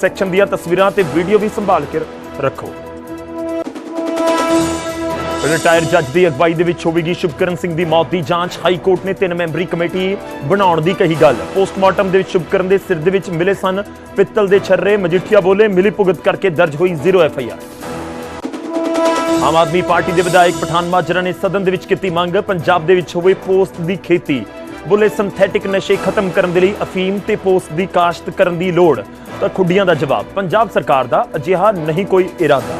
Section ਦੀਆਂ ਤਸਵੀਰਾਂ ਤੇ ਵੀਡੀਓ ਵੀ ਸੰਭਾਲ ਕੇ ਰੱਖੋ। ਰਿਟਾਇਰ ਜੱਜ ਦੀ ਅਗਵਾਈ ਦੇ ਵਿੱਚ ਹੋਵੇਗੀ ਸ਼ੁਭਕਰਨ ਸਿੰਘ ਦੀ ਮੌਤ ਦੀ ਜਾਂਚ। ਹਾਈ ਕੋਰਟ ਨੇ ਤਿੰਨ ਮੈਂਬਰੀ ਕਮੇਟੀ ਬਣਾਉਣ ਦੀ ਕਹੀ ਗੱਲ। ਪੋਸਟਮਾਰਟਮ ਦੇ ਵਿੱਚ ਸ਼ੁਭਕਰਨ ਦੇ ਸਿਰ ਦੇ ਵਿੱਚ ਮਿਲੇ ਸਨ। ਪਿੱਤਲ ਦੇ ਛਰਰੇ ਮਜੀਠੀਆ ਬੋਲੇ ਮਿਲੀ ਭੁਗਤ ਕਰਕੇ ਦਰਜ ਹੋਈ zero F I R. Aam Aadmi Party ਦੇ ਵਿਧਾਇਕ ਪਠਾਨ ਮਾਜਰਾ ਨੇ ਸਦਨ ਦੇ ਵਿੱਚ ਕੀਤੀ ਮੰਗ। ਪੰਜਾਬ ਦੇ ਵਿੱਚ ਹੋਵੇ ਪੋਸਟ ਦੀ ਖੇਤੀ। ਬੋਲੇ ਸਿੰਥੈਟਿਕ ਨਸ਼ੇ ਖਤਮ ਕਰਨ ਦੇ ਲਈ ਅਫੀਮ ਤੇ ਪੋਸਟ ਦੀ ਕਾਸ਼ਤ ਕਰਨ ਦੀ ਲੋੜ? ਤਾਂ ਖੁੱਡੀਆਂ ਦਾ ਜਵਾਬ, ਪੰਜਾਬ ਸਰਕਾਰ ਦਾ ਅਜਿਹਾ ਨਹੀਂ ਕੋਈ ਇਰਾਦਾ।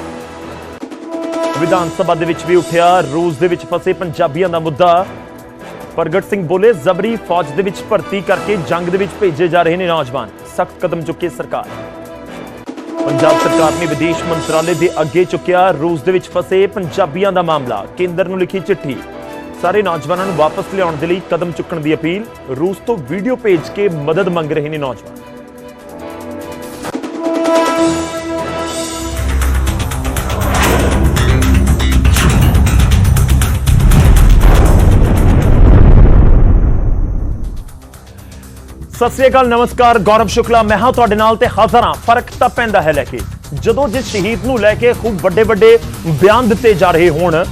ਵਿਧਾਨ ਸਭਾ ਦੇ ਵਿੱਚ ਵੀ ਉੱਠਿਆ, ਰੂਸ ਦੇ ਵਿੱਚ ਫਸੇ ਪੰਜਾਬੀਆਂ ਦਾ ਮੁੱਦਾ। ਪ੍ਰਗਟ ਸਿੰਘ ਬੋਲੇ, ਜ਼ਬਰੀ ਫੌਜ ਦੇ ਵਿੱਚ ਭਰਤੀ ਕਰਕੇ ਜੰਗ ਦੇ ਵਿੱਚ ਭੇਜੇ ਜਾ ਰਹੇ ਨੇ ਨੌਜਵਾਨ। ਸਖਤ ਕਦਮ ਚੁੱਕੇ ਸਰਕਾਰ। ਪੰਜਾਬ ਸਰਕਾਰ ਨੇ ਵਿਦੇਸ਼ ਮੰਤਰਾਲੇ ਦੇ ਅੱਗੇ ਚੁੱਕਿਆ, ਰੂਸ ਦੇ ਵਿੱਚ ਫਸੇ ਪੰਜਾਬੀਆਂ ਦਾ ਮਾਮਲਾ। ਕੇਂਦਰ ਨੂੰ ਲਿਖੀ ਚਿੱਠੀ। ਸਾਰੇ ਨੌਜਵਾਨਾਂ ਨੂੰ ਵਾਪਸ ਲਿਆਉਣ ਦੇ ਲਈ ਕਦਮ ਚੁੱਕਣ ਦੀ ਅਪੀਲ। ਰੂਸ ਤੋਂ ਵੀਡੀਓ ਭੇਜ ਕੇ ਮਦਦ ਮੰਗ ਰਹੇ ਨੇ ਨੌਜਵਾਨ। ਸਤਿ ਸ੍ਰੀ ਅਕਾਲ, ਨਮਸਕਾਰ, ਗੌਰਵ ਸ਼ੁਕਲਾ। ਮੈਂ ਹਾਂ ਤੁਹਾਡੇ ਨਾਲ ਤੇ ਹਾਜ਼ਰ ਹਾਂ। ਫ਼ਰਕ ਤਾਂ ਪੈਂਦਾ ਹੈ ਲੈ ਕੇ। ਜਦੋਂ ਜਿਸ ਸ਼ਹੀਦ ਨੂੰ ਲੈ ਕੇ ਖੂਬ ਵੱਡੇ ਵੱਡੇ ਬਿਆਨ ਦਿੱਤੇ ਜਾ ਰਹੇ ਹੋਣ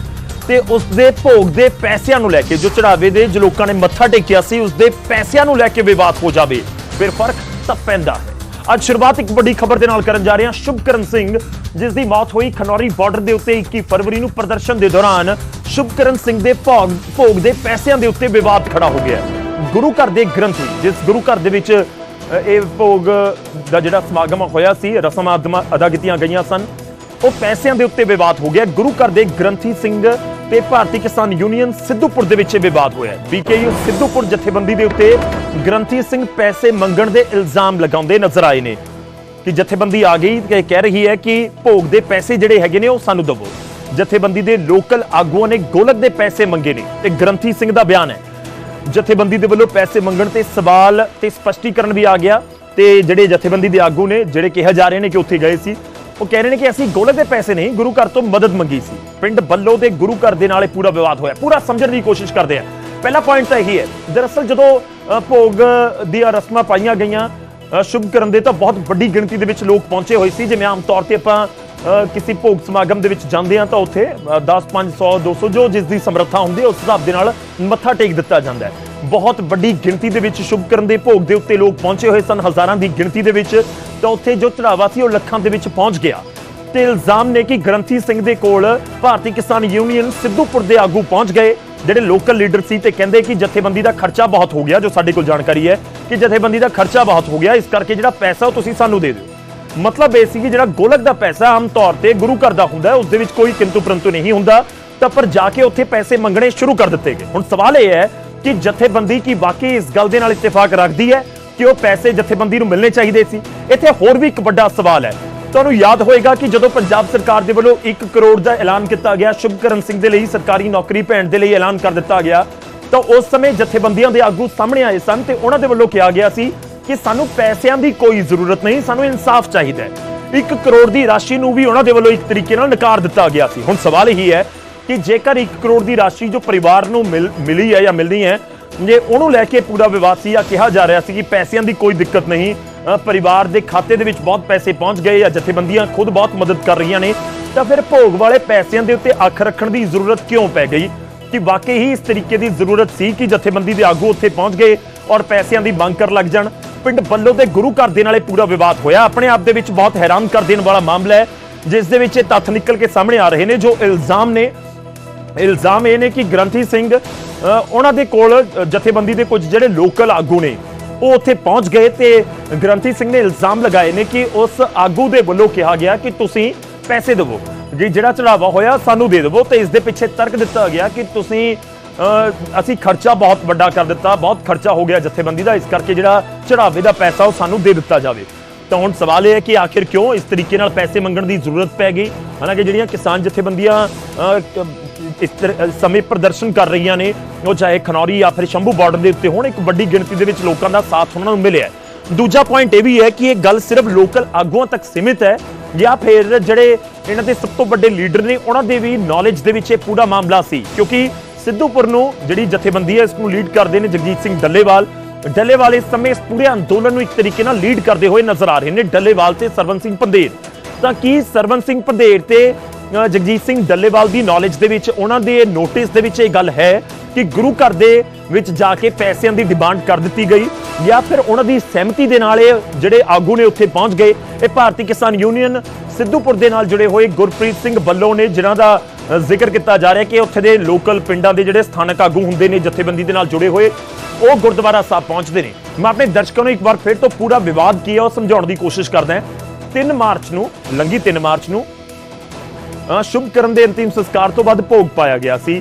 ਤੇ ਉਸ ਦੇ ਭੋਗ ਦੇ ਪੈਸਿਆਂ ਨੂੰ ਲੈ ਕੇ, ਜੋ ਚੜਾਵੇ ਦੇ ਜੋ ਲੋਕਾਂ ਨੇ ਮੱਥਾ ਟੇਕਿਆ ਸੀ ਉਸ ਦੇ ਪੈਸਿਆਂ ਨੂੰ ਲੈ ਕੇ ਵਿਵਾਦ ਹੋ ਜਾਵੇ। ਫਿਰ ਫ਼ਰਕ ਤਾਂ ਪੈਂਦਾ ਹੈ। ਅੱਜ ਸ਼ੁਰੂਆਤ ਇੱਕ ਵੱਡੀ ਖਬਰ ਦੇ ਨਾਲ ਕਰਨ ਜਾ ਰਹੇ ਹਾਂ। ਸ਼ੁਭਕਰਨ ਸਿੰਘ, ਜਿਸ ਦੀ ਮੌਤ ਹੋਈ ਖਨੌਰੀ ਬਾਰਡਰ ਦੇ ਉੱਤੇ 21 ਫਰਵਰੀ ਨੂੰ ਪ੍ਰਦਰਸ਼ਨ ਦੇ ਦੌਰਾਨ, ਸ਼ੁਭਕਰਨ ਸਿੰਘ ਦੇ ਭੋਗ ਭੋਗ ਦੇ ਪੈਸਿਆਂ ਦੇ ਉੱਤੇ ਵਿਵਾਦ ਖੜਾ ਹੋ ਗਿਆ। ਗੁਰੂ ਘਰ ਦੇ ਗ੍ਰੰਥੀ, ਜਿਸ ਗੁਰੂ ਘਰ ਦੇ ਵਿੱਚ ਇਹ ਭੋਗ ਦਾ ਜਿਹੜਾ ਸਮਾਗਮ ਹੋਇਆ ਸੀ, ਰਸਮਾਂ ਅਦਮ- ਅਦਾ ਕੀਤੀਆਂ ਗਈਆਂ ਸਨ, ਉਹ ਪੈਸਿਆਂ ਦੇ ਉੱਤੇ ਵਿਵਾਦ ਹੋ ਗਿਆ। ਗੁਰੂ ਘਰ ਦੇ ਗ੍ਰੰਥੀ ਸਿੰਘ ਤੇ ਭਾਰਤੀ ਕਿਸਾਨ ਯੂਨੀਅਨ ਸਿੱਧੂਪੁਰ ਦੇ ਵਿੱਚ ਇਹ ਵਿਵਾਦ ਹੋਇਆ ਬੀਕੇਯੂ ਸਿੱਧੂਪੁਰ ਜਥੇਬੰਦੀ ਦੇ ਉੱਤੇ ਗ੍ਰੰਥੀ ਸਿੰਘ ਪੈਸੇ ਮੰਗਣ ਦੇ ਇਲਜ਼ਾਮ ਲਗਾਉਂਦੇ ਨਜ਼ਰ ਆਏ ਨੇ ਕਿ ਜਥੇਬੰਦੀ ਆ ਗਈ ਤੇ ਕਹਿ ਰਹੀ ਹੈ ਕਿ ਭੋਗ ਦੇ ਪੈਸੇ ਜਿਹੜੇ ਹੈਗੇ ਨੇ ਉਹ ਸਾਨੂੰ ਦਿਵੋ। ਜਥੇਬੰਦੀ ਦੇ ਲੋਕਲ ਆਗੂਆਂ ਨੇ ਗੋਲਕ ਦੇ ਪੈਸੇ ਮੰਗੇ ਨੇ ਤੇ ਗ੍ਰੰਥੀ ਸਿੰਘ ਦਾ ਬਿਆਨ ਹੈ। ਜਥੇਬੰਦੀ ਦੇ ਵੱਲੋਂ ਪੈਸੇ ਮੰਗਣ ਤੇ ਸਵਾਲ ਤੇ ਸਪਸ਼ਟੀਕਰਨ ਵੀ ਆ ਗਿਆ ਤੇ ਜਿਹੜੇ ਜਥੇਬੰਦੀ ਦੇ ਆਗੂ ਨੇ, ਜਿਹੜੇ ਕਿਹਾ ਜਾ ਰਹੇ ਨੇ ਕਿ ਉੱਥੇ ਗਏ ਸੀ ਉਹ ਕਹਿ ਰਹੇ ਨੇ ਕਿ ਅਸੀਂ ਗੋਲੇ ਦੇ ਪੈਸੇ ਨਹੀਂ ਗੁਰੂ ਘਰ ਤੋਂ ਮਦਦ ਮੰਗੀ ਸੀ। ਪਿੰਡ ਬੱਲੋ ਦੇ ਗੁਰੂ ਘਰ ਦੇ ਨਾਲ ਇਹ ਪੂਰਾ ਵਿਵਾਦ ਹੋਇਆ। ਪੂਰਾ ਸਮਝਣ ਦੀ ਕੋਸ਼ਿਸ਼ ਕਰਦੇ ਆ। ਪਹਿਲਾ ਪੁਆਇੰਟ ਤਾਂ ਇਹੀ ਹੈ ਦਰਅਸਲ ਜਦੋਂ ਭੋਗ ਦੀਆਂ ਰਸਮਾਂ ਪਾਈਆਂ ਗਈਆਂ ਸ਼ੁਭ ਕਰਨ ਦੇ ਤਾਂ ਬਹੁਤ ਵੱਡੀ ਗਿਣਤੀ ਦੇ ਵਿੱਚ ਲੋਕ ਪਹੁੰਚੇ ਹੋਏ ਸੀ। ਜਿਵੇਂ ਆਮ ਤੌਰ ਤੇ ਆਪਾਂ ਕਿਸੇ ਭੋਗ ਸਮਾਗਮ ਦੇ ਵਿੱਚ ਜਾਂਦੇ ਆ ਤਾਂ ਉੱਥੇ ਅ, 10 500 200 ਜੋ ਜਿਸ ਦੀ ਸਮਰੱਥਾ ਹੁੰਦੀ ਹੈ ਉਸ ਹਿਸਾਬ ਦੇ ਨਾਲ ਮੱਥਾ ਟੇਕ ਦਿੱਤਾ ਜਾਂਦਾ ਹੈ। ਬਹੁਤ ਵੱਡੀ ਗਿਣਤੀ ਦੇ ਵਿੱਚ ਸ਼ੁਭਕਰਨ ਦੇ ਭੋਗ ਦੇ ਉੱਤੇ ਲੋਕ ਪਹੁੰਚੇ ਹੋਏ ਸਨ, ਹਜ਼ਾਰਾਂ ਦੀ ਗਿਣਤੀ ਦੇ ਵਿੱਚ। ਤਾਂ ਉੱਥੇ ਜੋ ਚੜਾਵਾ ਸੀ, ਉਹ ਲੱਖਾਂ ਦੇ ਵਿੱਚ ਪਹੁੰਚ ਗਿਆ। ਤੇ ਇਲਜ਼ਾਮ ਨੇ ਕਿ ਗ੍ਰੰਥੀ ਸਿੰਘ ਦੇ ਕੋਲ ਭਾਰਤੀ ਕਿਸਾਨ ਯੂਨੀਅਨ ਸਿੱਧੂਪੁਰ ਦੇ ਆਗੂ ਪਹੁੰਚ ਗਏ। ਜਿਹੜੇ ਲੋਕਲ ਲੀਡਰ ਸੀ ਤੇ ਕਹਿੰਦੇ ਕਿ ਜਥੇਬੰਦੀ ਦਾ ਖਰਚਾ ਬਹੁਤ ਹੋ ਗਿਆ, ਜੋ ਸਾਡੇ ਕੋਲ ਜਾਣਕਾਰੀ ਹੈ ਕਿ ਜਥੇਬੰਦੀ ਦਾ ਖਰਚਾ ਬਹੁਤ ਹੋ ਗਿਆ। ਇਸ ਕਰਕੇ ਜਿਹੜਾ ਪੈਸਾ ਉਹ ਤੁਸੀਂ ਸਾਨੂੰ ਦੇ ਦਿਓ। ਮਤਲਬ ਇਹ ਸੀ ਕਿ ਜਿਹੜਾ ਗੋਲਕ ਦਾ ਪੈਸਾ ਆਮ ਤੌਰ ਤੇ ਗੁਰੂ ਘਰ ਦਾ ਹੁੰਦਾ ਹੈ ਉਸ ਦੇ ਵਿੱਚ ਕੋਈ ਕਿੰਤੂ ਪਰੰਤੂ ਨਹੀਂ ਹੁੰਦਾ। ਤਾਂ ਪਰ ਜਾ ਕੇ ਉੱਥੇ ਪੈਸੇ ਮੰਗਣੇ ਸ਼ੁਰੂ ਕਰ ਦਿੱਤੇ ਗਏ। ਹੁਣ ਸਵਾਲ ਇਹ ਹੈ ਕਿ ਜਥੇਬੰਦੀ ਕੀ ਵਾਕਈ ਇਸ ਗੱਲ ਦੇ ਨਾਲ ਇਤਫਾਕ ਰੱਖਦੀ ਹੈ ਕਿ ਉਹ ਪੈਸੇ ਜਥੇਬੰਦੀ ਨੂੰ ਮਿਲਣੇ ਚਾਹੀਦੇ ਸੀ? ਇੱਥੇ ਹੋਰ ਵੀ ਇੱਕ ਵੱਡਾ ਸਵਾਲ ਹੈ। ਤੁਹਾਨੂੰ ਯਾਦ ਹੋਏਗਾ ਕਿ ਜਦੋਂ ਪੰਜਾਬ ਸਰਕਾਰ ਦੇ ਵੱਲੋਂ 1 ਕਰੋੜ ਦਾ ਐਲਾਨ ਕੀਤਾ ਗਿਆ, ਸ਼ੁਭਕਰਨ ਸਿੰਘ ਦੇ ਲਈ ਸਰਕਾਰੀ ਨੌਕਰੀ ਭੈਣ ਦੇ ਲਈ ਐਲਾਨ ਕਰ ਦਿੱਤਾ ਗਿਆ, ਤਾਂ ਉਸ ਸਮੇਂ ਜਥੇਬੰਦੀਆਂ ਦੇ ਆਗੂ ਸਾਹਮਣੇ ਆਏ ਸਨ ਤੇ ਉਹਨਾਂ ਦੇ ਵੱਲੋਂ ਕਿਹਾ ਗਿਆ ਸੀ ਕਿ ਸਾਨੂੰ ਪੈਸਿਆਂ ਦੀ ਕੋਈ ਜ਼ਰੂਰਤ ਨਹੀਂ, ਸਾਨੂੰ ਇਨਸਾਫ ਚਾਹੀਦਾ ਹੈ। 1 ਕਰੋੜ ਦੀ ਰਾਸ਼ੀ ਨੂੰ ਵੀ ਉਹਨਾਂ ਦੇ ਵੱਲੋਂ ਇੱਕ ਤਰੀਕੇ ਨਾਲ ਨਕਾਰ ਦਿੱਤਾ ਗਿਆ ਸੀ। ਹੁਣ ਸਵਾਲ ਇਹੀ ਹੈ ਕਿ ਜੇਕਰ 1 ਕਰੋੜ ਦੀ ਰਾਸ਼ੀ ਜੋ ਪਰਿਵਾਰ ਨੂੰ ਮਿਲ- ਮਿਲੀ ਹੈ ਜਾਂ ਮਿਲਣੀ ਹੈ, ਜੇ ਉਹਨੂੰ ਲੈ ਕੇ ਪੂਰਾ ਵਿਵਾਦ ਸੀ ਜਾਂ ਕਿਹਾ ਜਾ ਰਿਹਾ ਸੀ ਕਿ ਪੈਸਿਆਂ ਦੀ ਕੋਈ ਦਿੱਕਤ ਨਹੀਂ ਪਰਿਵਾਰ ਦੇ ਖਾਤੇ ਦੇ ਵਿੱਚ ਬਹੁਤ ਪੈਸੇ ਪਹੁੰਚ ਗਏ ਜਾਂ ਜਥੇਬੰਦੀਆਂ ਖੁਦ ਬਹੁਤ ਮਦਦ ਕਰ ਰਹੀਆਂ ਨੇ, ਤਾਂ ਫਿਰ ਭੋਗ ਵਾਲੇ ਪੈਸਿਆਂ ਦੇ ਉੱਤੇ ਅੱਖ ਰੱਖਣ ਦੀ ਜ਼ਰੂਰਤ ਕਿਉਂ ਪੈ ਗਈ? ਕਿ ਵਾਕਈ ਹੀ ਇਸ ਤਰੀਕੇ ਦੀ ਜ਼ਰੂਰਤ ਸੀ ਕਿ ਜਥੇਬੰਦੀ ਦੇ ਆਗੂ ਉੱਥੇ ਪਹੁੰਚ ਗਏ ਔਰ ਪੈਸਿਆਂ ਦੀ ਮੰਗ ਕਰਨ ਲੱਗ ਜਾਣ? ਪਿੰਡ ਬੱਲੋ ਦੇ ਗੁਰੂ ਘਰ ਦੇ ਨਾਲੇ ਪੂਰਾ ਵਿਵਾਦ ਹੋਇਆ। ਆਪਣੇ ਆਪ ਦੇ ਵਿੱਚ ਬਹੁਤ ਹੈਰਾਨ ਕਰ ਦੇਣ ਵਾਲਾ ਮਾਮਲਾ ਹੈ, ਜਿਸ ਦੇ ਵਿੱਚ ਇਹ ਤੱਥ ਨਿਕਲ ਕੇ ਸਾਹਮਣੇ ਆ ਰਹੇ ਨੇ ਜੋ ਇਲਜ਼ਾਮ ਨੇ ਇਲਜ਼ਾਮ ਇਹ ਨੇ ਕਿ ਗ੍ਰੰਥੀ ਸਿੰਘ ਉਹਨਾਂ ਦੇ ਕੋਲ ਜਥੇਬੰਦੀ ਦੇ ਕੁਝ ਜਿਹੜੇ ਲੋਕਲ ਆਗੂ ਨੇ, ਉਹ ਉੱਥੇ ਪਹੁੰਚ ਗਏ ਤੇ ਗ੍ਰੰਥੀ ਸਿੰਘ ਨੇ ਇਲਜ਼ਾਮ ਲਗਾਏ ਨੇ ਕਿ ਉਸ ਆਗੂ ਦੇ ਵੱਲੋਂ ਕਿਹਾ ਗਿਆ ਕਿ ਤੁਸੀਂ ਪੈਸੇ ਦੇਵੋ ਜੀ ਜਿਹੜਾ ਚੜਾਵਾ ਹੋਇਆ ਸਾਨੂੰ ਦੇ ਦੇਵੋ ਤੇ ਇਸ ਦੇ ਪਿੱਛੇ ਤਰਕ ਦਿੱਤਾ ਗਿਆ ਕਿ ਤੁਸੀਂ ਅਸੀਂ ਖਰਚਾ ਬਹੁਤ ਵੱਡਾ ਕਰ ਦਿੱਤਾ, ਬਹੁਤ ਖਰਚਾ ਹੋ ਗਿਆ ਜਥੇਬੰਦੀ ਦਾ, ਇਸ ਕਰਕੇ ਜਿਹੜਾ ਚੜਾਵੇ ਦਾ ਪੈਸਾ ਉਹ ਸਾਨੂੰ ਦੇ ਦਿੱਤਾ ਜਾਵੇ। ਤਾਂ ਹੁਣ ਸਵਾਲ ਇਹ ਹੈ ਕਿ ਆਖਿਰ ਕਿਉਂ ਇਸ ਤਰੀਕੇ ਨਾਲ ਪੈਸੇ ਮੰਗਣ ਦੀ ਜ਼ਰੂਰਤ ਪੈ ਗਈ? ਹਾਲਾਂਕਿ ਜਿਹੜੀਆਂ ਕਿਸਾਨ ਜਥੇਬੰਦੀਆਂ ਇਸ ਸਮੇਂ ਪ੍ਰਦਰਸ਼ਨ ਕਰ ਰਹੀਆਂ ਨੇ। ਉਹ ਚਾਹੇ ਖਨੌਰੀ ਜਾਂ ਫਿਰ ਸ਼ੰਭੂ ਬਾਰਡਰ ਦੇ ਉੱਤੇ ਹੋਣ, ਇੱਕ ਵੱਡੀ ਗਿਣਤੀ ਦੇ ਵਿੱਚ ਲੋਕਾਂ ਦਾ ਸਾਥ ਉਹਨਾਂ ਨੂੰ ਮਿਲਿਆ ਦੂਜਾ ਪੁਆਇੰਟ ਇਹ ਵੀ ਹੈ ਕਿ ਇਹ ਗੱਲ ਸਿਰਫ ਲੋਕਲ ਆਗੂਆਂ ਤੱਕ ਸੀਮਿਤ ਹੈ ਜਾਂ ਫਿਰ ਜਿਹੜੇ ਇਹਨਾਂ ਦੇ ਸਭ ਤੋਂ ਵੱਡੇ ਲੀਡਰ ਨੇ, ਉਹਨਾਂ ਦੇ ਵੀ ਨੌਲੇਜ ਦੇ ਵਿੱਚ ਇਹ ਪੂਰਾ ਮਾਮਲਾ ਸੀ। ਕਿਉਂਕਿ ਸਿੱਧੂਪੁਰ ਨੂੰ ਜਿਹੜੀ ਜਥੇਬੰਦੀ ਹੈ, ਇਸ ਨੂੰ ਲੀਡ ਕਰਦੇ ਨੇ ਜਗਜੀਤ ਸਿੰਘ ਡੱਲੇਵਾਲ। ਡੱਲੇਵਾਲ ਇਸ ਸਮੇਂ ਇਸ ਪੂਰੇ ਅੰਦੋਲਨ ਨੂੰ ਇੱਕ ਤਰੀਕੇ ਨਾਲ ਲੀਡ ਕਰਦੇ ਹੋਏ ਨਜ਼ਰ ਆ ਰਹੇ ਨੇ। ਡੱਲੇਵਾਲ ਤੇ ਸਰਵਨ ਸਿੰਘ ਪੰਦੇਰ ਤਾਂ ਕੀ ਸਰਵਨ ਸਿੰਘ ਪੰਦੇਰ ਤੇ ਜਗਜੀਤ ਸਿੰਘ ਡੱਲੇਵਾਲ ਦੀ ਨੌਲੇਜ ਦੇ ਵਿੱਚ, ਉਹਨਾਂ ਦੇ ਨੋਟਿਸ ਦੇ ਵਿੱਚ ਇਹ ਗੱਲ ਹੈ ਕਿ ਗੁਰੂ ਘਰ ਦੇ ਵਿੱਚ ਜਾ ਕੇ ਪੈਸਿਆਂ ਦੀ ਡਿਮਾਂਡ ਕਰ ਦਿੱਤੀ ਗਈ ਜਾਂ ਫਿਰ ਉਹਨਾਂ ਦੀ ਸਹਿਮਤੀ ਦੇ ਨਾਲ ਇਹ ਜਿਹੜੇ ਆਗੂ ਨੇ ਉੱਥੇ ਪਹੁੰਚ ਗਏ। ਇਹ ਭਾਰਤੀ ਕਿਸਾਨ ਯੂਨੀਅਨ ਸਿੱਧੂਪੁਰ ਦੇ ਨਾਲ ਜੁੜੇ ਹੋਏ ਗੁਰਪ੍ਰੀਤ ਸਿੰਘ ਬੱਲੋ ਨੇ ਜਿਨ੍ਹਾਂ ਦਾ ਜ਼ਿਕਰ ਕੀਤਾ ਜਾ ਰਿਹਾ ਕਿ ਉੱਥੇ ਦੇ ਲੋਕਲ ਪਿੰਡਾਂ ਦੇ ਜਿਹੜੇ ਸਥਾਨਕ ਆਗੂ ਹੁੰਦੇ ਨੇ, ਜਥੇਬੰਦੀ ਦੇ ਨਾਲ ਜੁੜੇ ਹੋਏ, ਉਹ ਗੁਰਦੁਆਰਾ ਸਾਹਿਬ ਪਹੁੰਚਦੇ ਨੇ। ਮੈਂ ਆਪਣੇ ਦਰਸ਼ਕਾਂ ਨੂੰ ਇੱਕ ਵਾਰ ਫਿਰ ਤੋਂ ਪੂਰਾ ਵਿਵਾਦ ਕੀ ਹੈ ਉਹ ਸਮਝਾਉਣ ਦੀ ਕੋਸ਼ਿਸ਼ ਕਰਦਾ ਹਾਂ। 3 ਮਾਰਚ ਨੂੰ ਲੰਗੀ 3 ਮਾਰਚ ਨੂੰ ਸ਼ੁਭ ਕਰਨ ਦੇ ਅੰਤਿਮ ਸੰਸਕਾਰ ਤੋਂ ਬਾਅਦ ਭੋਗ ਪਾਇਆ ਗਿਆ ਸੀ।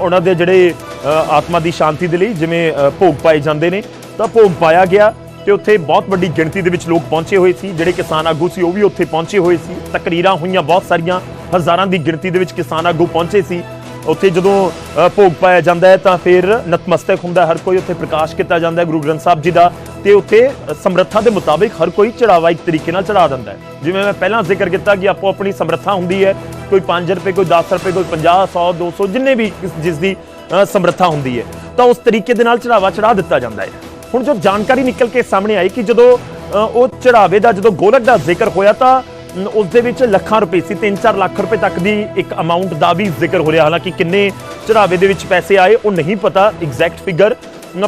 ਉਹਨਾਂ ਦੇ ਜਿਹੜੇ ਆਤਮਾ ਦੀ ਸ਼ਾਂਤੀ ਦੇ ਲਈ ਜਿਵੇਂ ਭੋਗ ਪਾਏ ਜਾਂਦੇ ਨੇ, ਤਾਂ ਭੋਗ ਪਾਇਆ ਗਿਆ ਤੇ ਉੱਥੇ ਬਹੁਤ ਵੱਡੀ ਗਿਣਤੀ ਦੇ ਵਿੱਚ ਲੋਕ ਪਹੁੰਚੇ ਹੋਏ ਸੀ। ਜਿਹੜੇ ਕਿਸਾਨ ਆਗੂ ਸੀ, ਉਹ ਵੀ ਉੱਥੇ ਪਹੁੰਚੇ ਹੋਏ ਸੀ। ਤਕਰੀਰਾਂ ਹੋਈਆਂ ਬਹੁਤ ਸਾਰੀਆਂ, ਹਜ਼ਾਰਾਂ ਦੀ ਗਿਣਤੀ ਦੇ ਵਿੱਚ ਕਿਸਾਨ ਆਗੂ ਪਹੁੰਚੇ ਸੀ। ਉੱਥੇ ਜਦੋਂ ਭੋਗ ਪਾਇਆ ਜਾਂਦਾ ਹੈ ਤਾਂ ਫਿਰ ਨਤਮਸਤਕ ਹੁੰਦਾ ਹਰ ਕੋਈ ਉੱਥੇ ਪ੍ਰਕਾਸ਼ ਕੀਤਾ ਜਾਂਦਾ ਹੈ, ਗੁਰੂ ਗ੍ਰੰਥ ਸਾਹਿਬ ਜੀ ਦਾ। ਤੇ ਉੱਥੇ ਸਮਰੱਥਾ ਦੇ ਮੁਤਾਬਿਕ ਹਰ ਕੋਈ ਚੜਾਵਾ ਇੱਕ ਤਰੀਕੇ ਨਾਲ ਚੜਾ ਦਿੰਦਾ ਹੈ। ਜਿਵੇਂ ਮੈਂ ਪਹਿਲਾਂ ਜ਼ਿਕਰ ਕੀਤਾ ਕਿ ਆਪੋ ਆਪਣੀ ਸਮਰੱਥਾ ਹੁੰਦੀ ਹੈ, ਕੋਈ 5 ਰੁਪਏ, ਕੋਈ 10 ਰੁਪਏ, ਕੋਈ 50 100 200 ਜਿੰਨੇ ਵੀ ਕਿਸ- ਜਿਸ ਦੀ ਸਮਰੱਥਾ ਹੁੰਦੀ ਹੈ, ਤਾਂ ਉਸ ਤਰੀਕੇ ਦੇ ਨਾਲ ਚੜਾਵਾ ਚੜਾ ਦਿੱਤਾ ਜਾਂਦਾ ਹੈ। ਹੁਣ ਜੋ ਜਾਣਕਾਰੀ ਨਿਕਲ ਕੇ ਸਾਹਮਣੇ ਆਈ ਕਿ ਜਦੋਂ ਉਹ ਚੜਾਵੇ ਦਾ, ਜਦੋਂ ਗੋਲਕ ਦਾ ਜ਼ਿਕਰ ਹੋਇਆ ਤਾਂ ਉਸ ਦੇ ਵਿੱਚ ਲੱਖਾਂ ਰੁਪਏ ਸੀ 3-4 ਲੱਖ ਰੁਪਏ ਤੱਕ ਦੀ ਇੱਕ ਅਮਾਉਂਟ ਦਾ ਵੀ ਜ਼ਿਕਰ ਹੋ ਰਿਹਾ। ਹਾਲਾਂਕਿ ਕਿੰਨੇ ਚੜਾਵੇ ਦੇ ਵਿੱਚ ਪੈਸੇ ਆਏ, ਉਹ ਨਹੀਂ ਪਤਾ ਐਗਜ਼ੈਕਟ ਫਿਗਰ